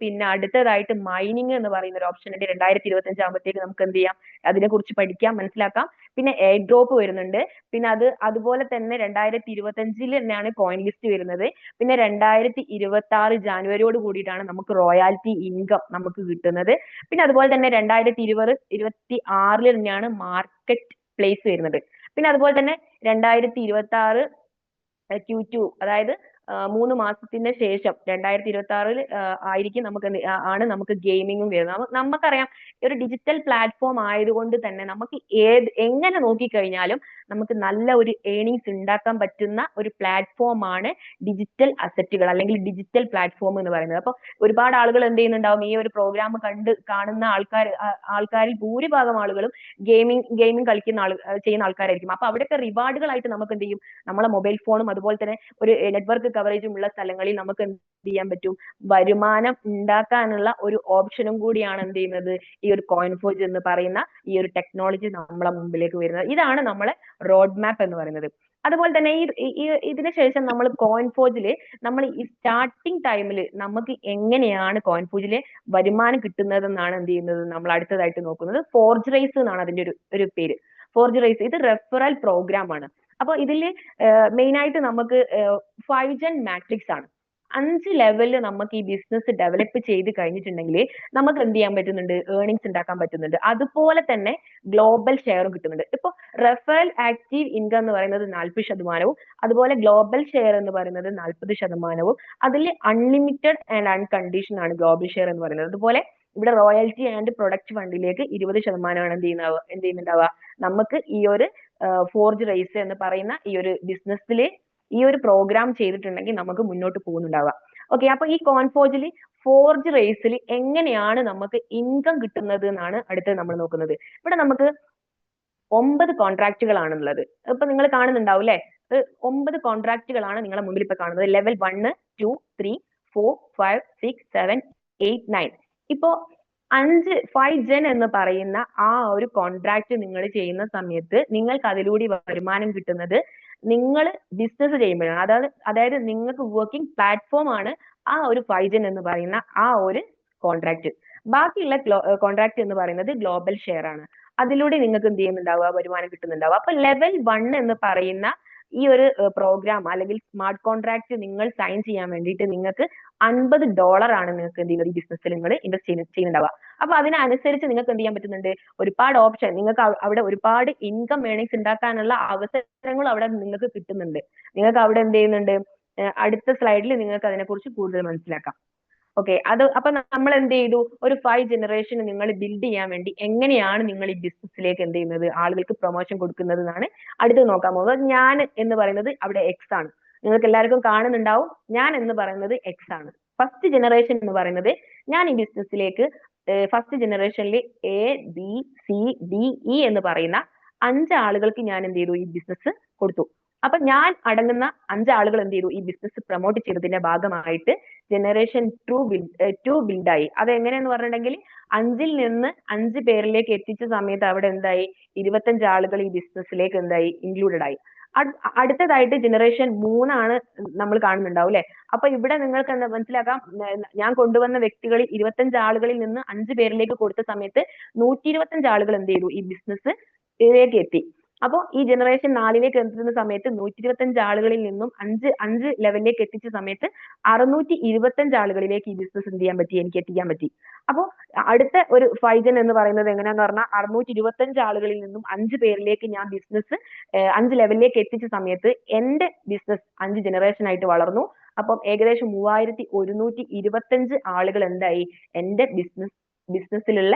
പിന്നെ അടുത്തതായിട്ട് മൈനിങ് എന്ന് പറയുന്ന ഒരു ഓപ്ഷൻ ഉണ്ട്. രണ്ടായിരത്തി ഇരുപത്തി അഞ്ച് ആകുമ്പോഴത്തേക്ക് നമുക്ക് എന്ത് ചെയ്യാം? അതിനെ കുറിച്ച് പഠിക്കാം മനസ്സിലാക്കാം. പിന്നെ എയർ ഡ്രോപ്പ് വരുന്നുണ്ട്. പിന്നെ അത് അതുപോലെ തന്നെ രണ്ടായിരത്തി ഇരുപത്തി അഞ്ചിൽ തന്നെയാണ് കോയിൻ ലിസ്റ്റ് വരുന്നത്. പിന്നെ രണ്ടായിരത്തി ഇരുപത്തി ആറ് ജാനുവരിയോട് കൂടിയിട്ടാണ് നമുക്ക് റോയാലിറ്റി ഇൻകം നമുക്ക് കിട്ടുന്നത്. പിന്നെ അതുപോലെ തന്നെ രണ്ടായിരത്തി ഇരുപത് ഇരുപത്തി ആറിൽ തന്നെയാണ് മാർക്കറ്റ് പ്ലേസ് വരുന്നത്. പിന്നെ അതുപോലെ തന്നെ രണ്ടായിരത്തി ഇരുപത്തി ആറ് ക്യൂ ടു അതായത് മൂന്ന് മാസത്തിന് ശേഷം രണ്ടായിരത്തി ഇരുപത്തി ആറിൽ ആയിരിക്കും നമുക്ക് ആണ് നമുക്ക് ഗെയിമിങ്ങും വരുന്നത്. നമുക്കറിയാം ഒരു ഡിജിറ്റൽ പ്ലാറ്റ്ഫോം ആയതുകൊണ്ട് തന്നെ നമുക്ക് ഏത് എങ്ങനെ നോക്കിക്കഴിഞ്ഞാലും നമുക്ക് നല്ല ഒരു ഏണിങ്സ് ഉണ്ടാക്കാൻ പറ്റുന്ന ഒരു പ്ലാറ്റ്ഫോം ആണ് ഡിജിറ്റൽ അസറ്റുകൾ അല്ലെങ്കിൽ ഡിജിറ്റൽ പ്ലാറ്റ്ഫോം എന്ന് പറയുന്നത്. അപ്പൊ ഒരുപാട് ആളുകൾ എന്ത് ചെയ്യുന്നുണ്ടാവും ഈ ഒരു പ്രോഗ്രാം കണ്ട് കാണുന്ന ആൾക്കാർ ആൾക്കാരിൽ ഭൂരിഭാഗം ആളുകളും ഗെയിമിംഗ് ഗെയിമിംഗ് കളിക്കുന്ന ആൾ ചെയ്യുന്ന ആൾക്കാരായിരിക്കും. അപ്പൊ അവിടെയൊക്കെ റിവാർഡുകളായിട്ട് നമുക്ക് എന്ത് ചെയ്യും? നമ്മളെ മൊബൈൽ ഫോണും അതുപോലെ തന്നെ ഒരു നെറ്റ്വർക്ക് കവറേജും ഉള്ള സ്ഥലങ്ങളിൽ നമുക്ക് എന്ത് ചെയ്യാൻ പറ്റും? വരുമാനം ഉണ്ടാക്കാനുള്ള ഒരു ഓപ്ഷനും കൂടിയാണ് എന്ത് ചെയ്യുന്നത്? ഈ ഒരു കോയിൻ ഫോജ് എന്ന് പറയുന്ന ഈ ഒരു ടെക്നോളജി നമ്മളെ മുമ്പിലേക്ക് വരുന്നത്. ഇതാണ് നമ്മളെ റോഡ് മാപ്പ് എന്ന് പറയുന്നത്. അതുപോലെ തന്നെ ഈ ഇതിന് ശേഷം നമ്മൾ കോയിൻ ഫോജിൽ നമ്മൾ ഈ സ്റ്റാർട്ടിങ് ടൈമിൽ നമുക്ക് എങ്ങനെയാണ് കോയിൻ ഫോജിലെ വരുമാനം കിട്ടുന്നത് എന്നാണ് എന്ത് ചെയ്യുന്നത്? നമ്മൾ അടുത്തതായിട്ട് നോക്കുന്നത്. ഫോർജ് റൈസ് എന്നാണ് അതിന്റെ ഒരു ഒരു പേര്. ഫോർജ് റൈസ് ഇത് റെഫറൽ പ്രോഗ്രാം ആണ്. അപ്പൊ ഇതിൽ മെയിൻ ആയിട്ട് നമുക്ക് ഫൈവ് ജൻ മാട്രിക്സ് ആണ്. അഞ്ച് ലെവലിൽ നമുക്ക് ഈ ബിസിനസ് ഡെവലപ്പ് ചെയ്ത് കഴിഞ്ഞിട്ടുണ്ടെങ്കിൽ നമുക്ക് എന്ത് ചെയ്യാൻ പറ്റുന്നുണ്ട്? ഏർണിങ്സ് ഉണ്ടാക്കാൻ പറ്റുന്നുണ്ട്. അതുപോലെ തന്നെ ഗ്ലോബൽ ഷെയറും കിട്ടുന്നുണ്ട്. ഇപ്പൊ റെഫറൽ ആക്റ്റീവ് ഇൻകം എന്ന് പറയുന്നത് നാൽപ്പത് ശതമാനവും അതുപോലെ ഗ്ലോബൽ ഷെയർ എന്ന് പറയുന്നത് നാൽപ്പത് ശതമാനവും അതിൽ അൺലിമിറ്റഡ് ആൻഡ് അൺകണ്ടീഷൻ ആണ് ഗ്ലോബൽ ഷെയർ എന്ന് പറയുന്നത്. അതുപോലെ ഇവിടെ റോയൽറ്റി ആൻഡ് പ്രൊഡക്റ്റ് ഫണ്ടിലേക്ക് ഇരുപത് ശതമാനമാണ് എന്ത് ചെയ്യുന്ന എന്ത് ചെയ്യുന്നുണ്ടാവുക? നമുക്ക് ഈ ഒരു ഫോർജ് റൈസ് എന്ന് പറയുന്ന ഈ ഒരു ബിസിനസ്സിൽ ഈ ഒരു പ്രോഗ്രാം ചെയ്തിട്ടുണ്ടെങ്കിൽ നമുക്ക് മുന്നോട്ട് പോകുന്നുണ്ടാവുക ഓക്കെ അപ്പൊ ഈ കോൺഫോർജിൽ ഫോർജ് റേസിൽ എങ്ങനെയാണ് നമുക്ക് ഇൻകം കിട്ടുന്നത് എന്നാണ് അടുത്തത് നമ്മൾ നോക്കുന്നത്. ഇവിടെ നമുക്ക് ഒമ്പത് കോൺട്രാക്റ്റുകളാണുള്ളത് ഇപ്പൊ നിങ്ങൾ കാണുന്നുണ്ടാവും അല്ലെ ഒമ്പത് കോൺട്രാക്റ്റുകളാണ് നിങ്ങളെ മുമ്പിൽ ഇപ്പൊ കാണുന്നത്. Level one two three four five six seven eight nine ഇപ്പോ അഞ്ച് ഫൈവ് ജെൻ എന്ന് പറയുന്ന ആ ഒരു കോൺട്രാക്ട് നിങ്ങൾ ചെയ്യുന്ന സമയത്ത് നിങ്ങൾക്ക് അതിലൂടെ വരുമാനം കിട്ടുന്നത് നിങ്ങൾ ബിസിനസ് ചെയ്യുമ്പോഴാണ്. അതായത് അതായത് നിങ്ങൾക്ക് വർക്കിംഗ് പ്ലാറ്റ്ഫോം ആണ് ആ ഒരു ഫൈവ് ജെൻ എന്ന് പറയുന്ന ആ ഒരു കോൺട്രാക്ട് ബാക്കിയുള്ള കോൺട്രാക്ട് എന്ന് പറയുന്നത് ഗ്ലോബൽ ഷെയർ ആണ്. അതിലൂടെ നിങ്ങൾക്ക് എന്ത് ചെയ്യുന്നുണ്ടാവുക? വരുമാനം കിട്ടുന്നുണ്ടാവുക. അപ്പൊ ലെവൽ വൺ എന്ന് പറയുന്ന ഈ ഒരു പ്രോഗ്രാം അല്ലെങ്കിൽ സ്മാർട്ട് കോൺട്രാക്ട് നിങ്ങൾ സൈൻ ചെയ്യാൻ വേണ്ടിയിട്ട് നിങ്ങൾക്ക് അൻപത് ഡോളർ ആണ് നിങ്ങൾക്ക് എന്ത് ചെയ്യുന്നത് ഈ ബിസിനസ്സിൽ നിങ്ങൾ ഇൻവെസ്റ്റ് ചെയ്യുന്നുണ്ടാവുക. അപ്പൊ അതിനനുസരിച്ച് നിങ്ങൾക്ക് എന്ത് ചെയ്യാൻ പറ്റുന്നുണ്ട്? ഒരുപാട് ഓപ്ഷൻ നിങ്ങൾക്ക് അവിടെ ഒരുപാട് ഇൻകം ഏണിങ്സ് ഉണ്ടാക്കാനുള്ള അവസരങ്ങൾ അവിടെ നിങ്ങൾക്ക് കിട്ടുന്നുണ്ട്. നിങ്ങൾക്ക് അവിടെ എന്ത് ചെയ്യുന്നുണ്ട്? അടുത്ത സ്ലൈഡിൽ നിങ്ങൾക്ക് അതിനെക്കുറിച്ച് കൂടുതൽ മനസ്സിലാക്കാം. ഓക്കെ അത് അപ്പൊ നമ്മൾ എന്ത് ചെയ്തു? ഒരു ഫൈവ് ജനറേഷൻ നിങ്ങൾ ബിൽഡ് ചെയ്യാൻ വേണ്ടി എങ്ങനെയാണ് നിങ്ങൾ ഈ ബിസിനസ്സിലേക്ക് എന്ത് ചെയ്യുന്നത്? ആളുകൾക്ക് പ്രൊമോഷൻ കൊടുക്കുന്നത് എന്നാണ് അടുത്ത് നോക്കാൻ പോകുന്നത്. ഞാൻ എന്ന് പറയുന്നത് അവിടെ എക്സ് ആണ്. നിങ്ങൾക്ക് എല്ലാവർക്കും കാണുന്നുണ്ടാവും. ഞാൻ എന്ന് പറയുന്നത് എക്സ് ആണ്. ഫസ്റ്റ് ജനറേഷൻ എന്ന് പറയുന്നത് ഞാൻ ഈ ബിസിനസ്സിലേക്ക് ഫസ്റ്റ് ജനറേഷനിൽ A B C D E എന്ന് പറയുന്ന അഞ്ച് ആളുകൾക്ക് ഞാൻ എന്ത് ചെയ്തു? ഈ ബിസിനസ് കൊടുത്തു. അപ്പൊ ഞാൻ അടങ്ങുന്ന അഞ്ചാളുകൾ എന്ത് ചെയ്തു? ഈ ബിസിനസ് പ്രൊമോട്ട് ചെയ്തതിന്റെ ഭാഗമായിട്ട് ജനറേഷൻ ടു ടു ബിൽഡായി അത് എങ്ങനെയെന്ന് പറഞ്ഞിട്ടുണ്ടെങ്കിൽ അഞ്ചിൽ നിന്ന് അഞ്ച് പേരിലേക്ക് എത്തിച്ച സമയത്ത് അവിടെ എന്തായി? ഇരുപത്തഞ്ച് ആളുകൾ ഈ ബിസിനസ്സിലേക്ക് എന്തായി? ഇൻക്ലൂഡഡ് ആയി. അടുത്തതായിട്ട് ജനറേഷൻ മൂന്നാണ് നമ്മൾ കാണുന്നുണ്ടാവും അല്ലെ? അപ്പൊ ഇവിടെ നിങ്ങൾക്ക് എന്താ മനസ്സിലാക്കാം? ഞാൻ കൊണ്ടുവന്ന വ്യക്തികളിൽ ഇരുപത്തഞ്ച് ആളുകളിൽ നിന്ന് അഞ്ച് പേരിലേക്ക് കൊടുത്ത സമയത്ത് നൂറ്റി ഇരുപത്തഞ്ച് ആളുകൾ എന്ത് ചെയ്തു? ഈ ബിസിനസ് ഇതിലേക്ക് എത്തി. അപ്പോ ഈ ജനറേഷൻ നാലിലേക്ക് എത്തുന്ന സമയത്ത് നൂറ്റി ഇരുപത്തഞ്ച് ആളുകളിൽ നിന്നും അഞ്ച് അഞ്ച് ലെവലിലേക്ക് എത്തിച്ച സമയത്ത് അറുന്നൂറ്റി ഇരുപത്തഞ്ച് ആളുകളിലേക്ക് ഈ ബിസിനസ് എന്ത് ചെയ്യാൻ പറ്റി? എനിക്ക് എത്തിക്കാൻ പറ്റി. അപ്പോ അടുത്ത ഒരു ഫൈജൻ എന്ന് പറയുന്നത് എങ്ങനെയാന്ന് പറഞ്ഞാൽ അറുന്നൂറ്റി ഇരുപത്തഞ്ച് ആളുകളിൽ നിന്നും അഞ്ച് പേരിലേക്ക് ഞാൻ ബിസിനസ് അഞ്ച് ലെവലിലേക്ക് എത്തിച്ച സമയത്ത് എന്റെ ബിസിനസ് അഞ്ച് ജനറേഷൻ ആയിട്ട് വളർന്നു. അപ്പം ഏകദേശം മൂവായിരത്തി ഒരുന്നൂറ്റി ഇരുപത്തഞ്ച് ആളുകൾ എന്തായി? എന്റെ ബിസിനസ് ബിസിനസ്സിലുള്ള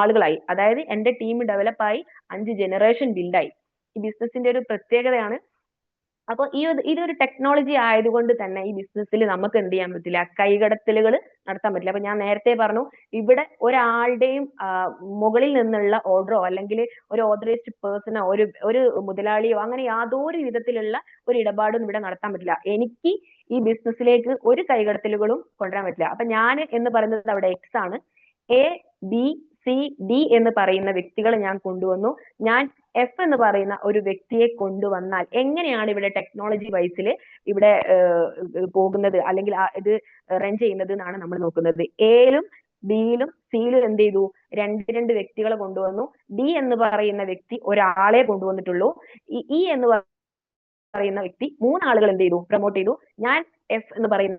ആളുകളായി. അതായത് എന്റെ ടീം ഡെവലപ്പായി അഞ്ച് ജനറേഷൻ ബിൽഡായി ഈ ബിസിനസിന്റെ ഒരു പ്രത്യേകതയാണ്. അപ്പൊ ഈ ഇതൊരു ടെക്നോളജി ആയതുകൊണ്ട് തന്നെ ഈ ബിസിനസ്സിൽ നമുക്ക് എന്ത് ചെയ്യാൻ പറ്റില്ല? കൈകടത്തലുകൾ നടത്താൻ പറ്റില്ല. അപ്പൊ ഞാൻ നേരത്തെ പറഞ്ഞു ഇവിടെ ഒരാളുടെയും മുകളിൽ നിന്നുള്ള ഓർഡറോ അല്ലെങ്കിൽ ഒരു ഓതറൈസ്ഡ് പേഴ്സണോ ഒരു ഒരു മുതലാളിയോ അങ്ങനെ യാതൊരു വിധത്തിലുള്ള ഒരു ഇടപാടും ഇവിടെ നടത്താൻ പറ്റില്ല. എനിക്ക് ഈ ബിസിനസ്സിലേക്ക് ഒരു കൈകടത്തലുകളും കൊണ്ടുവരാൻ പറ്റില്ല. അപ്പൊ ഞാൻ എന്ന് പറയുന്നത് അവിടെ എക്സ് ആണ്. എ ബി സി ഡി എന്ന് പറയുന്ന വ്യക്തികളെ ഞാൻ കൊണ്ടുവന്നു. ഞാൻ എഫ് എന്ന് പറയുന്ന ഒരു വ്യക്തിയെ കൊണ്ടുവന്നാൽ എങ്ങനെയാണ് ഇവിടെ ടെക്നോളജി വൈസിൽ ഇവിടെ പോകുന്നത്? അല്ലെങ്കിൽ ഇത് റൺ ചെയ്യുന്നത് എന്നാണ് നമ്മൾ നോക്കുന്നത്. എയിലും ബിയിലും സിയിലും എന്ത് ചെയ്തു? രണ്ട് രണ്ട് വ്യക്തികളെ കൊണ്ടുവന്നു. ഡി എന്ന് പറയുന്ന വ്യക്തി ഒരാളെ കൊണ്ടുവന്നിട്ടുള്ളൂ. ഇ എന്ന് പറയുന്ന വ്യക്തി മൂന്നാളുകൾ എന്ത് ചെയ്തു? പ്രൊമോട്ട് ചെയ്തു. ഞാൻ എഫ് എന്ന് പറയുന്ന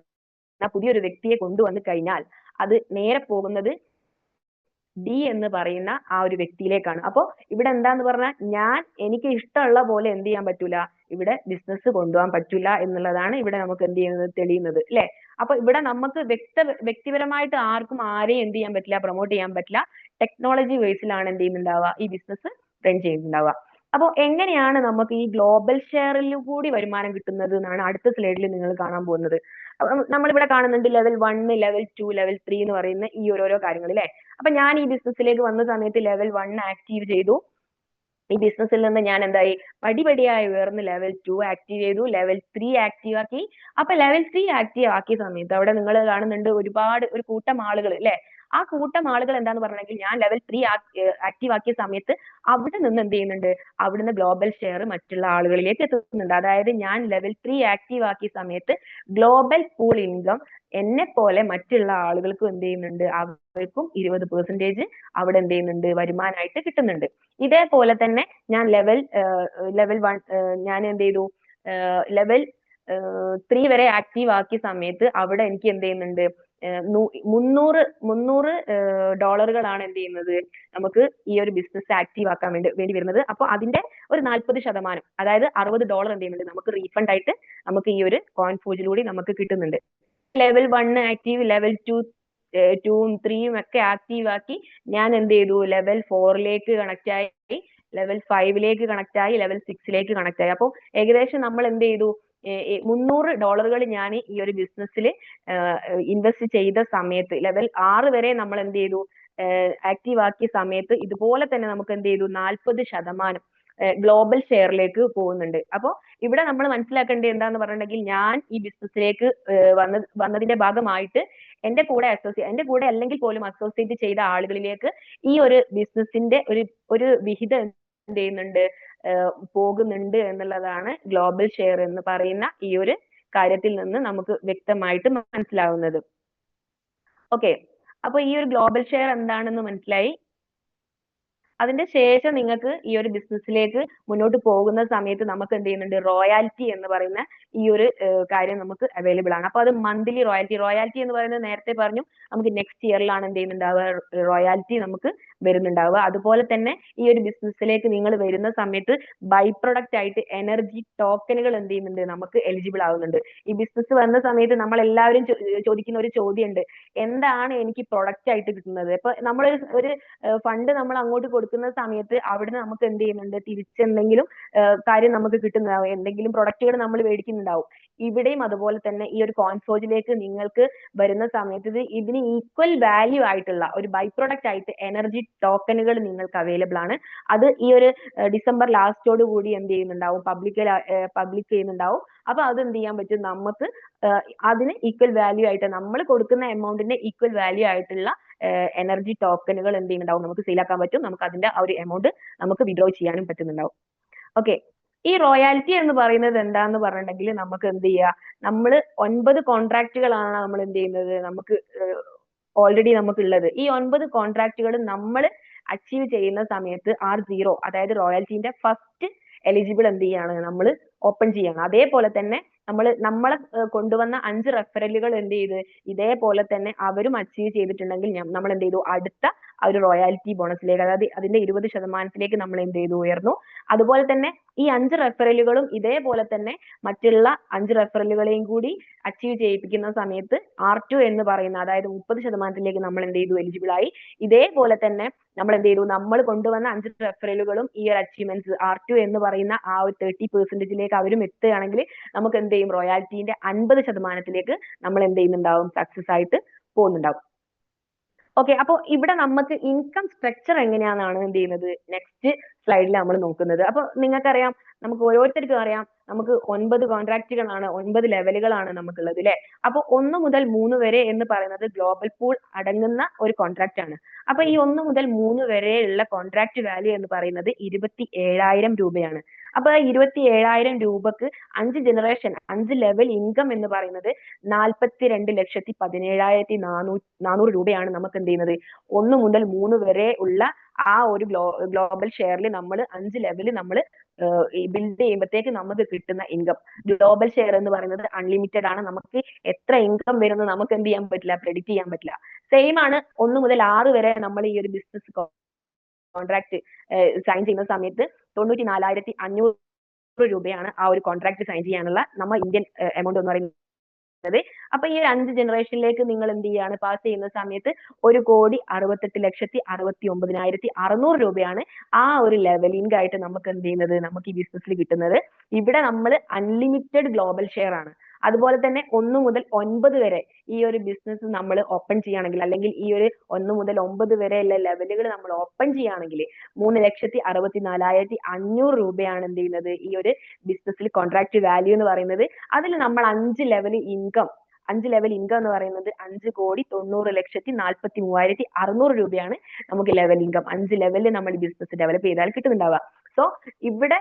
പുതിയൊരു വ്യക്തിയെ കൊണ്ടുവന്നു കഴിഞ്ഞാൽ അത് നേരെ പോകുന്നത് ഡി എന്ന് പറയുന്ന ആ ഒരു വ്യക്തിയിലേക്കാണ്. അപ്പോൾ ഇവിടെ എന്താന്ന് പറഞ്ഞാൽ ഞാൻ എനിക്ക് ഇഷ്ടമുള്ള പോലെ എന്ത് ചെയ്യാൻ പറ്റൂല? ഇവിടെ ബിസിനസ് കൊണ്ടുപോകാൻ പറ്റൂല എന്നുള്ളതാണ് ഇവിടെ നമുക്ക് എന്ത് ചെയ്യുന്നത്? തെളിയുന്നത്. അല്ലെ? അപ്പൊ ഇവിടെ നമുക്ക് വ്യക്ത വ്യക്തിപരമായിട്ട് ആർക്കും ആരെയും എന്ത് ചെയ്യാൻ പറ്റില്ല പ്രൊമോട്ട് ചെയ്യാൻ പറ്റില്ല. ടെക്നോളജി ബേസിലാണ് എന്ത് ചെയ്യുന്നുണ്ടാവുക? ഈ ബിസിനസ് റൺ ചെയ്യുന്നുണ്ടാവുക. അപ്പോൾ എങ്ങനെയാണ് നമുക്ക് ഈ ഗ്ലോബൽ ഷെയറിൽ കൂടി വരുമാനം കിട്ടുന്നത് എന്നാണ് അടുത്ത സ്ലൈഡിൽ നിങ്ങൾ കാണാൻ പോകുന്നത്. നമ്മൾ ഇവിടെ കാണുന്നുണ്ട് level one level two level three എന്ന് പറയുന്ന ഈ ഓരോരോ കാര്യങ്ങൾ അല്ലെ അപ്പൊ ഞാൻ ഈ ബിസിനസ്സിലേക്ക് വന്ന സമയത്ത് ലെവൽ വൺ ആക്റ്റീവ് ചെയ്തു. ഈ ബിസിനസ്സിൽ നിന്ന് ഞാൻ എന്തായി? പടിപടിയായി ഉയർന്ന് ലെവൽ ടു ആക്റ്റീവ് ചെയ്തു. ലെവൽ ത്രീ ആക്റ്റീവ് ആക്കി. അപ്പൊ ലെവൽ ത്രീ ആക്റ്റീവ് ആക്കിയ സമയത്ത് അവിടെ നിങ്ങൾ കാണുന്നുണ്ട് ഒരുപാട് ഒരു കൂട്ടം ആളുകൾ അല്ലെ ആ കൂട്ടം ആളുകൾ എന്താന്ന് പറഞ്ഞെങ്കിൽ ഞാൻ ലെവൽ ത്രീ ആക്റ്റീവ് ആക്കിയ സമയത്ത് അവിടെ നിന്ന് എന്ത് ചെയ്യുന്നുണ്ട്? അവിടുന്ന് ഗ്ലോബൽ ഷെയർ മറ്റുള്ള ആളുകളിലേക്ക് എത്തുന്നുണ്ട്. അതായത് ഞാൻ ലെവൽ ത്രീ ആക്റ്റീവ് ആക്കിയ സമയത്ത് ഗ്ലോബൽ പൂൾ ഇൻകം എന്നെ പോലെ മറ്റുള്ള ആളുകൾക്കും എന്ത് ചെയ്യുന്നുണ്ട്? അവർക്കും ഇരുപത് പെർസെന്റേജ് അവിടെ എന്ത് ചെയ്യുന്നുണ്ട്? വരുമാനമായിട്ട് കിട്ടുന്നുണ്ട്. ഇതേപോലെ തന്നെ ഞാൻ ലെവൽ ലെവൽ വൺ ഞാൻ എന്ത് ചെയ്തു? ലെവൽ ത്രീ വരെ ആക്റ്റീവ് ആക്കിയ സമയത്ത് അവിടെ എനിക്ക് എന്ത് ചെയ്യുന്നുണ്ട്? മുന്നൂറ് മുന്നൂറ് ഡോളറുകളാണ് എന്ത് ചെയ്യുന്നത്? നമുക്ക് ഈ ഒരു ബിസിനസ് ആക്റ്റീവ് ആക്കാൻ വേണ്ടി വേണ്ടി വരുന്നത്. അപ്പോൾ അതിന്റെ ഒരു നാൽപ്പത് ശതമാനം അതായത് അറുപത് ഡോളർ എന്ത് ചെയ്യുന്നുണ്ട്? നമുക്ക് റീഫണ്ട് ആയിട്ട് നമുക്ക് ഈ ഒരു കോയിൻ ഫോജിലൂടെ നമുക്ക് കിട്ടുന്നുണ്ട്. Level one active level two ടൂവും ത്രീയും ഒക്കെ ആക്റ്റീവ് ആക്കി ഞാൻ എന്ത് ചെയ്തു? ലെവൽ ഫോറിലേക്ക് കണക്ട് ആയി ലെവൽ ഫൈവിലേക്ക് കണക്ട് ആയി ലെവൽ സിക്സിലേക്ക് കണക്ട് ആയി. അപ്പോൾ ഏകദേശം നമ്മൾ എന്ത് ചെയ്തു? മുന്നൂറ് ഡോളറുകൾ ഞാൻ ഈ ഒരു ബിസിനസ്സിൽ ഇൻവെസ്റ്റ് ചെയ്ത സമയത്ത് ലെവൽ ആറ് വരെ നമ്മൾ എന്ത് ചെയ്തു? ആക്റ്റീവ് ആക്കിയ സമയത്ത് ഇതുപോലെ തന്നെ നമുക്ക് എന്ത് ചെയ്തു? നാൽപ്പത് ശതമാനം ഗ്ലോബൽ ഷെയറിലേക്ക് പോകുന്നുണ്ട്. അപ്പോൾ ഇവിടെ നമ്മൾ മനസ്സിലാക്കേണ്ടത് എന്താന്ന് പറഞ്ഞിട്ടുണ്ടെങ്കിൽ ഞാൻ ഈ ബിസിനസ്സിലേക്ക് വന്ന വന്നതിന്റെ ഭാഗമായിട്ട് എന്റെ കൂടെ അസോസിയേറ്റ് എന്റെ കൂടെ അല്ലെങ്കിൽ പോലും അസോസിയേറ്റ് ചെയ്ത ആളുകളിലേക്ക് ഈ ഒരു ബിസിനസിന്റെ ഒരു ഒരു വിഹിതം എന്ത് ചെയ്യുന്നുണ്ട്? പോകുന്നുണ്ട് എന്നുള്ളതാണ് ഗ്ലോബൽ ഷെയർ എന്ന് പറയുന്ന ഈ ഒരു കാര്യത്തിൽ നിന്ന് നമുക്ക് വ്യക്തമായിട്ട് മനസ്സിലാവുന്നത്. ഓക്കെ. അപ്പൊ ഈ ഒരു ഗ്ലോബൽ ഷെയർ എന്താണെന്ന് മനസ്സിലായി? അതിന്റെ ശേഷം നിങ്ങൾക്ക് ഈ ഒരു ബിസിനസ്സിലേക്ക് മുന്നോട്ട് പോകുന്ന സമയത്ത് നമുക്ക് എന്ത് ചെയ്യുന്നുണ്ട്? റോയാലിറ്റി എന്ന് പറയുന്ന ഈ ഒരു കാര്യം നമുക്ക് അവൈലബിൾ ആണ്. അപ്പൊ അത് മന്ത്ലി റോയാലിറ്റി റോയാലിറ്റി എന്ന് പറയുന്നത് നേരത്തെ പറഞ്ഞു. നമുക്ക് നെക്സ്റ്റ് ഇയറിലാണ് എന്ത് ചെയ്യുന്നുണ്ടാവുക? റോയാലിറ്റി നമുക്ക് വരുന്നുണ്ടാവുക. അതുപോലെ തന്നെ ഈ ഒരു ബിസിനസ്സിലേക്ക് നിങ്ങൾ വരുന്ന സമയത്ത് ബൈ പ്രൊഡക്റ്റ് ആയിട്ട് എനർജി ടോക്കനുകൾ എന്ത് ചെയ്യുന്നുണ്ട്? നമുക്ക് എലിജിബിൾ ആവുന്നുണ്ട്. ഈ ബിസിനസ് വന്ന സമയത്ത് നമ്മൾ എല്ലാവരും ചോദിക്കുന്ന ഒരു ചോദ്യമുണ്ട്. എന്താണ് എനിക്ക് പ്രൊഡക്റ്റ് ആയിട്ട് കിട്ടുന്നത്? ഇപ്പൊ നമ്മൾ ഒരു ഫണ്ട് നമ്മൾ അങ്ങോട്ട് കൊടുക്കുന്ന സമയത്ത് അവിടുന്ന് നമുക്ക് എന്ത് ചെയ്യുന്നുണ്ട്? തിരിച്ചെന്തെങ്കിലും കാര്യം നമുക്ക് കിട്ടുന്നതാവും എന്തെങ്കിലും പ്രൊഡക്റ്റുകൾ നമ്മൾ മേടിക്കുന്നുണ്ടാവും. ഇവിടെയും അതുപോലെ തന്നെ ഈ ഒരു കോൺഫോജിലേക്ക് നിങ്ങൾക്ക് വരുന്ന സമയത്ത് ഇത് ഇതിന് ഈക്വൽ വാല്യൂ ആയിട്ടുള്ള ഒരു ബൈ പ്രൊഡക്റ്റ് ആയിട്ട് എനർജി ടോക്കനുകൾ നിങ്ങൾക്ക് അവൈലബിൾ ആണ്. അത് ഈ ഒരു ഡിസംബർ ലാസ്റ്റോട് കൂടി എന്ത് ചെയ്യുന്നുണ്ടാവും? പബ്ലിക് പബ്ലിക് ചെയ്യുന്നുണ്ടാവും. അപ്പൊ അത് എന്ത് ചെയ്യാൻ പറ്റും? നമുക്ക് അതിന് ഈക്വൽ വാല്യൂ ആയിട്ട് നമ്മൾ കൊടുക്കുന്ന എമൗണ്ടിന്റെ ഈക്വൽ വാല്യൂ ആയിട്ടുള്ള എനർജി ടോക്കണുകൾ എന്ത് ചെയ്യുന്നുണ്ടാവും? നമുക്ക് സെയിലാക്കാൻ പറ്റും. നമുക്ക് അതിന്റെ ആ ഒരു എമൗണ്ട് നമുക്ക് വിഡ്രോ ചെയ്യാനും പറ്റുന്നുണ്ടാവും. ഓക്കെ ഈ റോയാലിറ്റി എന്ന് പറയുന്നത് എന്താന്ന് പറഞ്ഞിട്ടുണ്ടെങ്കിൽ നമുക്ക് എന്ത് ചെയ്യാം? നമ്മൾ ഒൻപത് കോൺട്രാക്റ്റുകളാണ് നമ്മൾ എന്ത് ചെയ്യുന്നത്? നമുക്ക് ഓൾറെഡി നമുക്കുള്ളത്. ഈ ഒൻപത് കോൺട്രാക്റ്റുകൾ നമ്മൾ അച്ചീവ് ചെയ്യുന്ന സമയത്ത് ആർ സീറോ അതായത് റോയൽറ്റീന്റെ ഫസ്റ്റ് എലിജിബിൾ എന്ത് ചെയ്യാണ്? നമ്മൾ ഓപ്പൺ ചെയ്യണം. അതേപോലെ തന്നെ നമ്മൾ നമ്മളെ കൊണ്ടുവന്ന അഞ്ച് റെഫറലുകൾ എന്ത് ചെയ്ത് ഇതേപോലെ തന്നെ അവരും അച്ചീവ് ചെയ്തിട്ടുണ്ടെങ്കിൽ നമ്മൾ എന്ത് ചെയ്തു? അടുത്ത ആ ഒരു റോയാലിറ്റി ബോണസിലേക്ക് അതായത് അതിന്റെ ഇരുപത് ശതമാനത്തിലേക്ക് നമ്മൾ എന്ത് ചെയ്തു? ഉയർന്നു. അതുപോലെ തന്നെ ഈ അഞ്ച് റെഫറലുകളും ഇതേപോലെ തന്നെ മറ്റുള്ള അഞ്ച് റെഫറലുകളെയും കൂടി അച്ചീവ് ചെയ്യിപ്പിക്കുന്ന സമയത്ത് ആർ ടു എന്ന് പറയുന്ന അതായത് മുപ്പത് ശതമാനത്തിലേക്ക് നമ്മൾ എന്ത് ചെയ്തു? എലിജിബിൾ ആയി. ഇതേപോലെ തന്നെ നമ്മൾ എന്ത് ചെയ്തു? നമ്മൾ കൊണ്ടുവന്ന അഞ്ച് റെഫറലുകളും ഈ ഒരു അച്ചീവ്മെന്റ്സ് ആർ ടു എന്ന് പറയുന്ന ആ ഒരു തേർട്ടി പെർസെന്റേജിലേക്ക് അവരും എത്തുകയാണെങ്കിൽ നമുക്ക് എന്ത് ചെയ്യും റോയാലിറ്റീന്റെ അൻപത് ശതമാനത്തിലേക്ക് നമ്മൾ എന്ത് ചെയ്യുന്നുണ്ടാവും? സക്സസ് ആയിട്ട് പോകുന്നുണ്ടാവും. ഓക്കെ അപ്പോൾ ഇവിടെ നമുക്ക് ഇൻകം സ്ട്രക്ചർ എങ്ങനെയാണെന്നാണ് എന്ത് ചെയ്യുന്നത്? നെക്സ്റ്റ് സ്ലൈഡിൽ നമ്മൾ നോക്കുന്നത്. അപ്പൊ നിങ്ങൾക്കറിയാം നമുക്ക് ഓരോരുത്തർക്കും അറിയാം നമുക്ക് ഒൻപത് കോൺട്രാക്റ്റുകളാണ് ഒൻപത് ലെവലുകളാണ് നമുക്കുള്ളത് അല്ലെ അപ്പൊ ഒന്ന് മുതൽ മൂന്ന് വരെ എന്ന് പറയുന്നത് ഗ്ലോബൽ പൂൾ അടങ്ങുന്ന ഒരു കോൺട്രാക്റ്റ് ആണ് അപ്പൊ ഈ ഒന്ന് മുതൽ മൂന്ന് വരെയുള്ള കോൺട്രാക്ട് വാല്യൂ എന്ന് പറയുന്നത് ഇരുപത്തി ഏഴായിരം രൂപയാണ്. അപ്പൊ ഇരുപത്തി ഏഴായിരം രൂപക്ക് അഞ്ച് ജനറേഷൻ അഞ്ച് ലെവൽ ഇൻകം എന്ന് പറയുന്നത് നാൽപ്പത്തി രണ്ട് ലക്ഷത്തി പതിനേഴായിരത്തി നാനൂ നാനൂറ് രൂപയാണ് നമുക്ക് എന്ത് ചെയ്യുന്നത്? ഒന്ന് മുതൽ മൂന്ന് വരെ ഉള്ള ആ ഒരു ഗ്ലോ ഗ്ലോബൽ ഷെയറിൽ നമ്മൾ അഞ്ച് ലെവലിൽ നമ്മൾ ബിൽഡ് ചെയ്യുമ്പോഴത്തേക്ക് നമുക്ക് കിട്ടുന്ന ഇൻകം. ഗ്ലോബൽ ഷെയർ എന്ന് പറയുന്നത് അൺലിമിറ്റഡ് ആണ്. നമുക്ക് എത്ര ഇൻകം വരുന്നത് നമുക്ക് എന്ത് ചെയ്യാൻ പറ്റില്ല പ്രെഡിക്റ്റ് ചെയ്യാൻ പറ്റില്ല. സെയിം ആണ് ഒന്ന് മുതൽ ആറ് വരെ നമ്മൾ ഈ ഒരു ബിസിനസ് കോൺട്രാക്ട് സൈൻ ചെയ്യുന്ന സമയത്ത് തൊണ്ണൂറ്റി നാലായിരത്തി അഞ്ഞൂറ് രൂപയാണ് ആ ഒരു കോൺട്രാക്ട് സൈൻ ചെയ്യാനുള്ള നമ്മൾ ഇന്ത്യൻ എമൗണ്ട് എന്ന് പറയുന്നത്. അപ്പൊ ഈ ഒരു അഞ്ച് ജനറേഷനിലേക്ക് നിങ്ങൾ എന്ത് ചെയ്യാണ്? പാസ് ചെയ്യുന്ന സമയത്ത് ഒരു കോടി അറുപത്തെട്ട് ലക്ഷത്തി അറുപത്തി ഒമ്പതിനായിരത്തി അറുന്നൂറ് രൂപയാണ് ആ ഒരു ലെവലിംഗ് ആയിട്ട് നമുക്ക് എന്ത് ചെയ്യുന്നത്? നമുക്ക് ഈ ബിസിനസ്സിൽ കിട്ടുന്നത്. ഇവിടെ നമ്മൾ അൺലിമിറ്റഡ് ഗ്ലോബൽ ഷെയർ ആണ്. അതുപോലെ തന്നെ ഒന്ന് മുതൽ ഒൻപത് വരെ ഈ ഒരു ബിസിനസ് നമ്മൾ ഓപ്പൺ ചെയ്യുകയാണെങ്കിൽ അല്ലെങ്കിൽ ഈ ഒരു ഒന്ന് മുതൽ ഒമ്പത് വരെയുള്ള ലെവലുകൾ നമ്മൾ ഓപ്പൺ ചെയ്യുകയാണെങ്കിൽ മൂന്ന് ലക്ഷത്തി അറുപത്തി നാലായിരത്തി അഞ്ഞൂറ് രൂപയാണ് എന്ത് ചെയ്യുന്നത് ഈ ഒരു ബിസിനസ്സിൽ കോൺട്രാക്ട് വാല്യൂ എന്ന് പറയുന്നത്. അതിൽ നമ്മൾ അഞ്ച് ലെവൽ ഇൻകം അഞ്ച് ലെവൽ ഇൻകം എന്ന് പറയുന്നത് അഞ്ച് കോടി തൊണ്ണൂറ് ലക്ഷത്തി നാൽപ്പത്തി മൂവായിരത്തി അറുന്നൂറ് രൂപയാണ് നമുക്ക് ലെവൽ ഇൻകം അഞ്ച് ലെവലിൽ നമ്മൾ ബിസിനസ് ഡെവലപ്പ് ചെയ്താൽ കിട്ടുന്നുണ്ടാവുക. സോ ഇവിടെ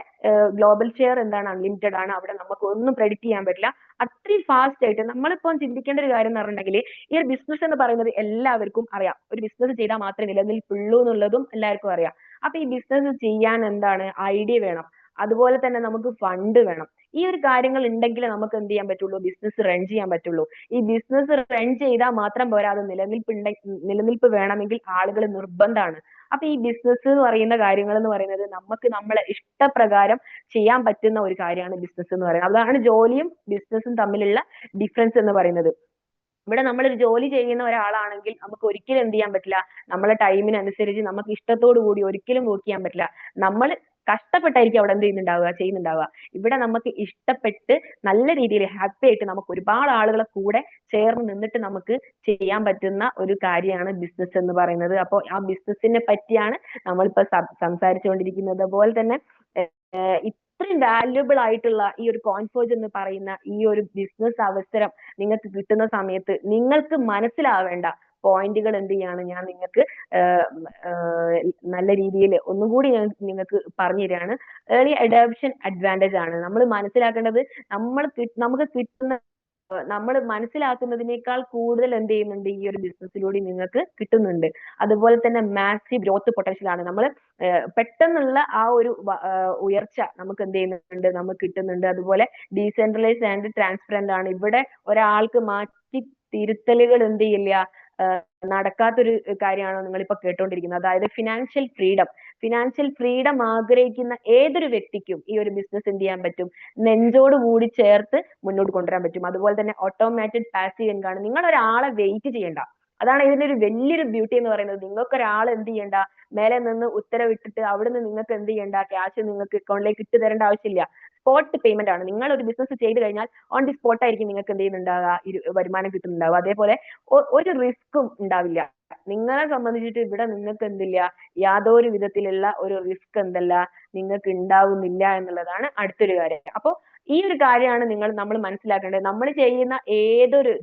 ഗ്ലോബൽ ഷെയർ എന്താണ് അൺലിമിറ്റഡ് ആണ്. അവിടെ നമുക്ക് ഒന്നും പ്രെഡിക്റ്റ് ചെയ്യാൻ പറ്റില്ല. അത്രയും ഫാസ്റ്റ് ആയിട്ട് നമ്മളിപ്പം ചിന്തിക്കേണ്ട ഒരു കാര്യം എന്ന് പറഞ്ഞിട്ടുണ്ടെങ്കിൽ ഈ ഒരു ബിസിനസ് എന്ന് പറയുന്നത് എല്ലാവർക്കും അറിയാം. ഒരു ബിസിനസ് ചെയ്താൽ മാത്രമേ നിലനിൽപ്പുള്ളൂ എന്നുള്ളതും എല്ലാവർക്കും അറിയാം. അപ്പൊ ഈ ബിസിനസ് ചെയ്യാൻ എന്താണ്? ഐഡിയ വേണം. അതുപോലെ തന്നെ നമുക്ക് ഫണ്ട് വേണം. ഈ ഒരു കാര്യങ്ങൾ ഉണ്ടെങ്കിൽ നമുക്ക് എന്ത് ചെയ്യാൻ പറ്റുള്ളൂ? ബിസിനസ് റൺ ചെയ്യാൻ പറ്റുള്ളൂ. ഈ ബിസിനസ് റൺ ചെയ്താൽ മാത്രം പോരാ അത് നിലനിൽപ്പ് നിലനിൽപ്പ് വേണമെങ്കിൽ ആളുകൾ നിർബന്ധമാണ്. അപ്പൊ ഈ ബിസിനസ് എന്ന് പറയുന്ന കാര്യങ്ങൾ എന്ന് പറയുന്നത് നമുക്ക് നമ്മളെ ഇഷ്ടപ്രകാരം ചെയ്യാൻ പറ്റുന്ന ഒരു കാര്യമാണ് ബിസിനസ് എന്ന് പറയുന്നത്. അതാണ് ജോലിയും ബിസിനസ്സും തമ്മിലുള്ള ഡിഫറൻസ് എന്ന് പറയുന്നത്. ഇവിടെ നമ്മൾ ഒരു ജോലി ചെയ്യുന്ന ഒരാളാണെങ്കിൽ നമുക്ക് ഒരിക്കലും എന്ത് ചെയ്യാൻ പറ്റില്ല. നമ്മളെ ടൈമിനനുസരിച്ച് നമുക്ക് ഇഷ്ടത്തോടു കൂടി ഒരിക്കലും വർക്ക് ചെയ്യാൻ പറ്റില്ല. നമ്മൾ കഷ്ടപ്പെട്ടായിരിക്കും അവിടെ എന്ത് ചെയ്യുന്നുണ്ടാവുക ചെയ്യുന്നുണ്ടാവുക. ഇവിടെ നമുക്ക് ഇഷ്ടപ്പെട്ട് നല്ല രീതിയിൽ ഹാപ്പി ആയിട്ട് നമുക്ക് ഒരുപാട് ആളുകളെ കൂടെ ചേർന്ന് നിന്നിട്ട് നമുക്ക് ചെയ്യാൻ പറ്റുന്ന ഒരു കാര്യമാണ് ബിസിനസ് എന്ന് പറയുന്നത്. അപ്പോൾ ആ ബിസിനസിനെ പറ്റിയാണ് നമ്മളിപ്പോ സംസാരിച്ചുകൊണ്ടിരിക്കുന്നത്. അതുപോലെ തന്നെ ഇത്രയും വാല്യുബിൾ ആയിട്ടുള്ള ഈ ഒരു കോൺഫോജ് എന്ന് പറയുന്ന ഈ ഒരു ബിസിനസ് അവസരം നിങ്ങൾക്ക് കിട്ടുന്ന സമയത്ത് നിങ്ങൾക്ക് മനസ്സിലാവേണ്ട പോയിന്റുകൾ എന്ത് ചെയ്യാണ്? ഞാൻ നിങ്ങൾക്ക് നല്ല രീതിയിൽ ഒന്നും കൂടി ഞാൻ നിങ്ങൾക്ക് പറഞ്ഞു തരികയാണ്. ഏർലി അഡോപ്ഷൻ അഡ്വാന്റേജ് ആണ്. നമ്മൾ മനസ്സിലാക്കേണ്ടത് നമ്മൾ നമുക്ക് കിട്ടുന്ന നമ്മൾ മനസ്സിലാക്കുന്നതിനേക്കാൾ കൂടുതൽ എന്ത് ചെയ്യുന്നുണ്ട്? ഈ ഒരു ബിസിനസ്സിലൂടെ നിങ്ങൾക്ക് കിട്ടുന്നുണ്ട്. അതുപോലെ തന്നെ മാക്സി ഗ്രോത്ത് പൊട്ടൻഷ്യൽ ആണ്. നമ്മൾ പെട്ടെന്നുള്ള ആ ഒരു ഉയർച്ച നമുക്ക് എന്ത് ചെയ്യുന്നുണ്ട്? നമുക്ക് കിട്ടുന്നുണ്ട്. അതുപോലെ ഡീസെൻട്രലൈസ് ആൻഡ് ട്രാൻസ്പെറന്റ് ആണ്. ഇവിടെ ഒരാൾക്ക് മാറ്റി തിരുത്തലുകൾ എന്ത് ചെയ്യില്ല? നടക്കാത്തൊരു കാര്യമാണോ നിങ്ങൾ ഇപ്പൊ കേട്ടോണ്ടിരിക്കുന്നത്? അതായത് ഫിനാൻഷ്യൽ ഫ്രീഡം ഫിനാൻഷ്യൽ ഫ്രീഡം ആഗ്രഹിക്കുന്ന ഏതൊരു വ്യക്തിക്കും ഈ ഒരു ബിസിനസ് എന്ത് ചെയ്യാൻ പറ്റും? നെഞ്ചോട് കൂടി ചേർത്ത് മുന്നോട്ട് കൊണ്ടുവരാൻ പറ്റും. അതുപോലെ തന്നെ ഓട്ടോമാറ്റഡ് പാസീവ് ഇൻകം ആണ്. നിങ്ങൾ ഒരാളെ വെയിറ്റ് ചെയ്യണ്ട. അതാണ് ഇതിന്റെ ഒരു വലിയൊരു ബ്യൂട്ടി എന്ന് പറയുന്നത്. നിങ്ങൾക്ക് ഒരാൾ എന്ത് ചെയ്യണ്ട? മേലെ നിന്ന് ഉത്തരവിട്ടിട്ട് അവിടുന്ന് നിങ്ങൾക്ക് എന്ത് ചെയ്യണ്ട? ക്യാഷ് നിങ്ങൾക്ക് അക്കൗണ്ടിലേക്ക് ഇട്ട് തരേണ്ട ആവശ്യമില്ല. സ്പോട്ട് പേയ്മെന്റ് ആണ്. നിങ്ങൾ ഒരു ബിസിനസ് ചെയ്ത് കഴിഞ്ഞാൽ ഓൺ ദി സ്പോട്ട് ആയിരിക്കും നിങ്ങൾക്ക് എന്ത് ചെയ്യുന്നുണ്ടാവുക? വരുമാനം കിട്ടുന്നുണ്ടാവുക. അതേപോലെ ഒരു റിസ്ക്കും ഉണ്ടാവില്ല. നിങ്ങളെ സംബന്ധിച്ചിട്ട് ഇവിടെ നിങ്ങൾക്ക് എന്തില്ല? യാതൊരു വിധത്തിലുള്ള ഒരു റിസ്ക് എന്തല്ല? നിങ്ങൾക്ക് ഉണ്ടാവുന്നില്ല എന്നുള്ളതാണ് അടുത്തൊരു കാര്യം. അപ്പൊ ഈ ഒരു കാര്യമാണ് നിങ്ങൾ നമ്മൾ മനസ്സിലാക്കേണ്ടത്. നമ്മൾ ചെയ്യുന്ന ഏതൊരു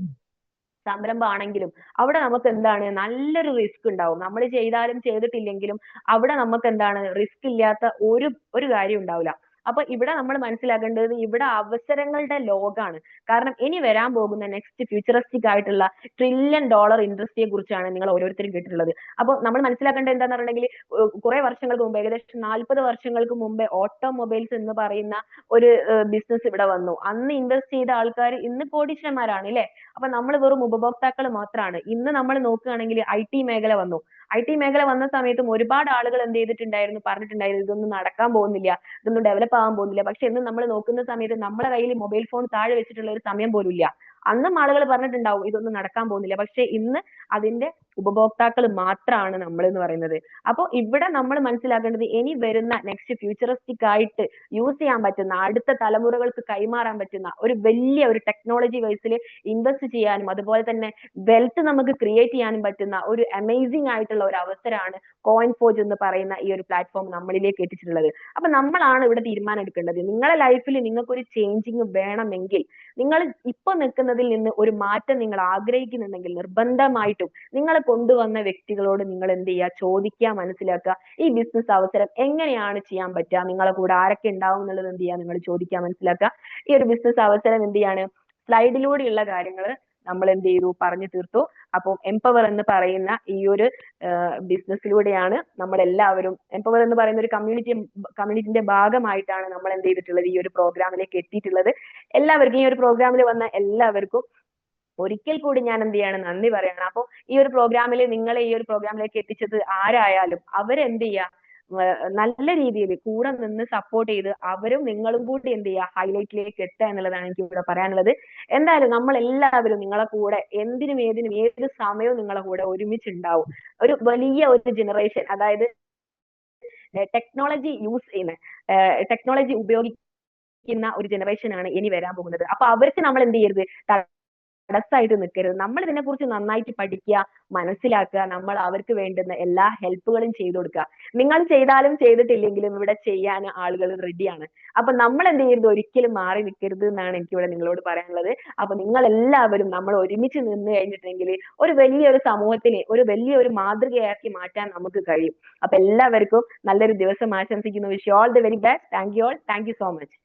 സംരംഭമാണെങ്കിലും അവിടെ നമുക്ക് എന്താണ്? നല്ലൊരു റിസ്ക് ഉണ്ടാവും. നമ്മൾ ചെയ്താലും ചെയ്തിട്ടില്ലെങ്കിലും അവിടെ നമുക്ക് എന്താണ്? റിസ്ക് ഇല്ലാത്ത ഒരു ഒരു കാര്യം ഉണ്ടാവില്ല. അപ്പൊ ഇവിടെ നമ്മൾ മനസ്സിലാക്കേണ്ടത് ഇവിടെ അവസരങ്ങളുടെ ലോകമാണ് കാരണം ഇനി വരാൻ പോകുന്ന നെക്സ്റ്റ് ഫ്യൂച്ചറിസ്റ്റിക് ആയിട്ടുള്ള ട്രില്യൺ ഡോളർ ഇൻഡസ്ട്രിയെ കുറിച്ചാണ് നിങ്ങൾ ഓരോരുത്തരും കേട്ടിട്ടുള്ളത്. അപ്പൊ നമ്മൾ മനസ്സിലാക്കേണ്ടത് എന്താന്ന് പറഞ്ഞിട്ടുണ്ടെങ്കിൽ കുറെ വർഷങ്ങൾക്ക് മുമ്പ് ഏകദേശം നാൽപ്പത് വർഷങ്ങൾക്ക് മുമ്പേ ഓട്ടോമൊബൈൽസ് എന്ന് പറയുന്ന ഒരു ബിസിനസ് ഇവിടെ വന്നു. അന്ന് ഇൻവെസ്റ്റ് ചെയ്ത ആൾക്കാർ ഇന്ന് കോടീശ്വരന്മാരാണ് അല്ലെ അപ്പൊ നമ്മൾ വെറും ഉപഭോക്താക്കൾ മാത്രമാണ് ഇന്ന് നമ്മൾ നോക്കുകയാണെങ്കിൽ ഐ ടി മേഖല വന്നു. ഐ ടി മേഖല വന്ന സമയത്തും ഒരുപാട് ആളുകൾ എന്ത് ചെയ്തിട്ടുണ്ടായിരുന്നു പറഞ്ഞിട്ടുണ്ടായിരുന്നു ഇതൊന്നും നടക്കാൻ പോകുന്നില്ല ഇതൊന്നും ഡെവലപ്പ് ആവാൻ പോകുന്നില്ല. പക്ഷെ ഇന്ന് നമ്മൾ നോക്കുന്ന സമയത്ത് നമ്മുടെ കയ്യിൽ മൊബൈൽ ഫോൺ താഴെ വെച്ചിട്ടുള്ള ഒരു സമയം പോലും ഇല്ല. അന്നും ആളുകൾ പറഞ്ഞിട്ടുണ്ടാവും ഇതൊന്നും നടക്കാൻ പോകുന്നില്ല. പക്ഷെ ഇന്ന് അതിന്റെ ഉപഭോക്താക്കൾ മാത്രമാണ് നമ്മൾ എന്ന് പറയുന്നത്. അപ്പോൾ ഇവിടെ നമ്മൾ മനസ്സിലാക്കേണ്ടത് ഇനി വരുന്ന നെക്സ്റ്റ് ഫ്യൂച്ചറിസ്റ്റിക് ആയിട്ട് യൂസ് ചെയ്യാൻ പറ്റുന്ന അടുത്ത തലമുറകൾക്ക് കൈമാറാൻ പറ്റുന്ന ഒരു വലിയ ഒരു ടെക്നോളജി വൈസിൽ ഇൻവെസ്റ്റ് ചെയ്യാനും അതുപോലെ തന്നെ വെൽത്ത് നമുക്ക് ക്രിയേറ്റ് ചെയ്യാനും പറ്റുന്ന ഒരു അമേസിംഗ് ആയിട്ടുള്ള ഒരു അവസരമാണ് കോയിൻ ഫോജ് എന്ന് പറയുന്ന ഈ ഒരു പ്ലാറ്റ്ഫോം നമ്മളിലേക്ക് എത്തിച്ചിട്ടുള്ളത്. അപ്പൊ നമ്മളാണ് ഇവിടെ തീരുമാനം എടുക്കേണ്ടത്. നിങ്ങളുടെ ലൈഫിൽ നിങ്ങൾക്ക് ഒരു ചേഞ്ചിങ് വേണമെങ്കിൽ നിങ്ങൾ ഇപ്പൊ നിൽക്കുന്നതിൽ നിന്ന് ഒരു മാറ്റം നിങ്ങൾ ആഗ്രഹിക്കുന്നുണ്ടെങ്കിൽ നിർബന്ധമായിട്ടും നിങ്ങൾ കൊണ്ടുവന്ന വ്യക്തികളോട് നിങ്ങൾ എന്ത് ചെയ്യുക? ചോദിക്കുക മനസ്സിലാക്കുക. ഈ ബിസിനസ് അവസരം എങ്ങനെയാണ് ചെയ്യാൻ പറ്റുക? നിങ്ങളെ കൂടെ ആരൊക്കെ ഉണ്ടാവും എന്നുള്ളത് എന്ത് ചെയ്യുക? നിങ്ങൾ ചോദിക്കുക മനസ്സിലാക്കുക. ഈ ഒരു ബിസിനസ് അവസരം എന്ത് ചെയ്യാണ്? സ്ലൈഡിലൂടെയുള്ള കാര്യങ്ങൾ നമ്മൾ എന്ത് ചെയ്തു പറഞ്ഞു തീർത്തു. അപ്പോൾ എംപവർ എന്ന് പറയുന്ന ഈ ഒരു ബിസിനസ്സിലൂടെയാണ് നമ്മൾ എല്ലാവരും എംപവർ എന്ന് പറയുന്ന ഒരു കമ്മ്യൂണിറ്റി കമ്മ്യൂണിറ്റിന്റെ ഭാഗമായിട്ടാണ് നമ്മൾ എന്ത് ചെയ്തിട്ടുള്ളത് ഈ ഒരു പ്രോഗ്രാമിലേക്ക് എത്തിയിട്ടുള്ളത്. എല്ലാവർക്കും ഈ ഒരു പ്രോഗ്രാമിൽ വന്ന എല്ലാവർക്കും ഒരിക്കൽ കൂടി ഞാൻ എന്ത് ചെയ്യാണ് നന്ദി പറയണം. അപ്പോൾ ഈ ഒരു പ്രോഗ്രാമിൽ നിങ്ങളെ ഈ ഒരു പ്രോഗ്രാമിലേക്ക് എത്തിച്ചത് ആരായാലും അവരെന്ത് ചെയ്യുക നല്ല രീതിയിൽ കൂടെ നിന്ന് സപ്പോർട്ട് ചെയ്ത് അവരും നിങ്ങളും കൂടി എന്ത് ചെയ്യുക ഹൈലൈറ്റിലേക്ക് എത്തുക എന്നുള്ളതാണ് എനിക്ക് ഇവിടെ പറയാനുള്ളത്. എന്തായാലും നമ്മൾ എല്ലാവരും നിങ്ങളെ കൂടെ എന്തിനും ഏതിനും ഏത് സമയവും നിങ്ങളെ കൂടെ ഒരുമിച്ചുണ്ടാവും. ഒരു വലിയ ഒരു ജനറേഷൻ അതായത് ടെക്നോളജി യൂസ് ചെയ്യുന്ന ടെക്നോളജി ഉപയോഗിക്കുന്ന ഒരു ജനറേഷൻ ആണ് ഇനി വരാൻ പോകുന്നത്. അപ്പൊ അവർക്ക് നമ്മൾ എന്ത് ചെയ്യരുത്? തടസ്സമായിട്ട് നിൽക്കരുത് നമ്മൾ ഇതിനെ കുറിച്ച് നന്നായിട്ട് പഠിക്കുക മനസ്സിലാക്കുക നമ്മൾ അവർക്ക് വേണ്ടുന്ന എല്ലാ ഹെൽപ്പുകളും ചെയ്തു കൊടുക്കുക. നിങ്ങൾ ചെയ്താലും ചെയ്തിട്ടില്ലെങ്കിലും ഇവിടെ ചെയ്യാൻ ആളുകൾ റെഡിയാണ് അപ്പൊ നമ്മൾ എന്ത് ചെയ്യരുത് ഒരിക്കലും മാറി നിൽക്കരുത് എന്നാണ് എനിക്ക് ഇവിടെ നിങ്ങളോട് പറയാനുള്ളത്. അപ്പൊ നിങ്ങൾ എല്ലാവരും നമ്മൾ ഒരുമിച്ച് നിന്ന് കഴിഞ്ഞിട്ടുണ്ടെങ്കിൽ ഒരു വലിയൊരു സമൂഹത്തിനെ ഒരു വലിയൊരു മാതൃകയാക്കി മാറ്റാൻ നമുക്ക് കഴിയും. അപ്പൊ എല്ലാവർക്കും നല്ലൊരു ദിവസം ആശംസിക്കുന്നു. Wish all the very best thank you all thank you so much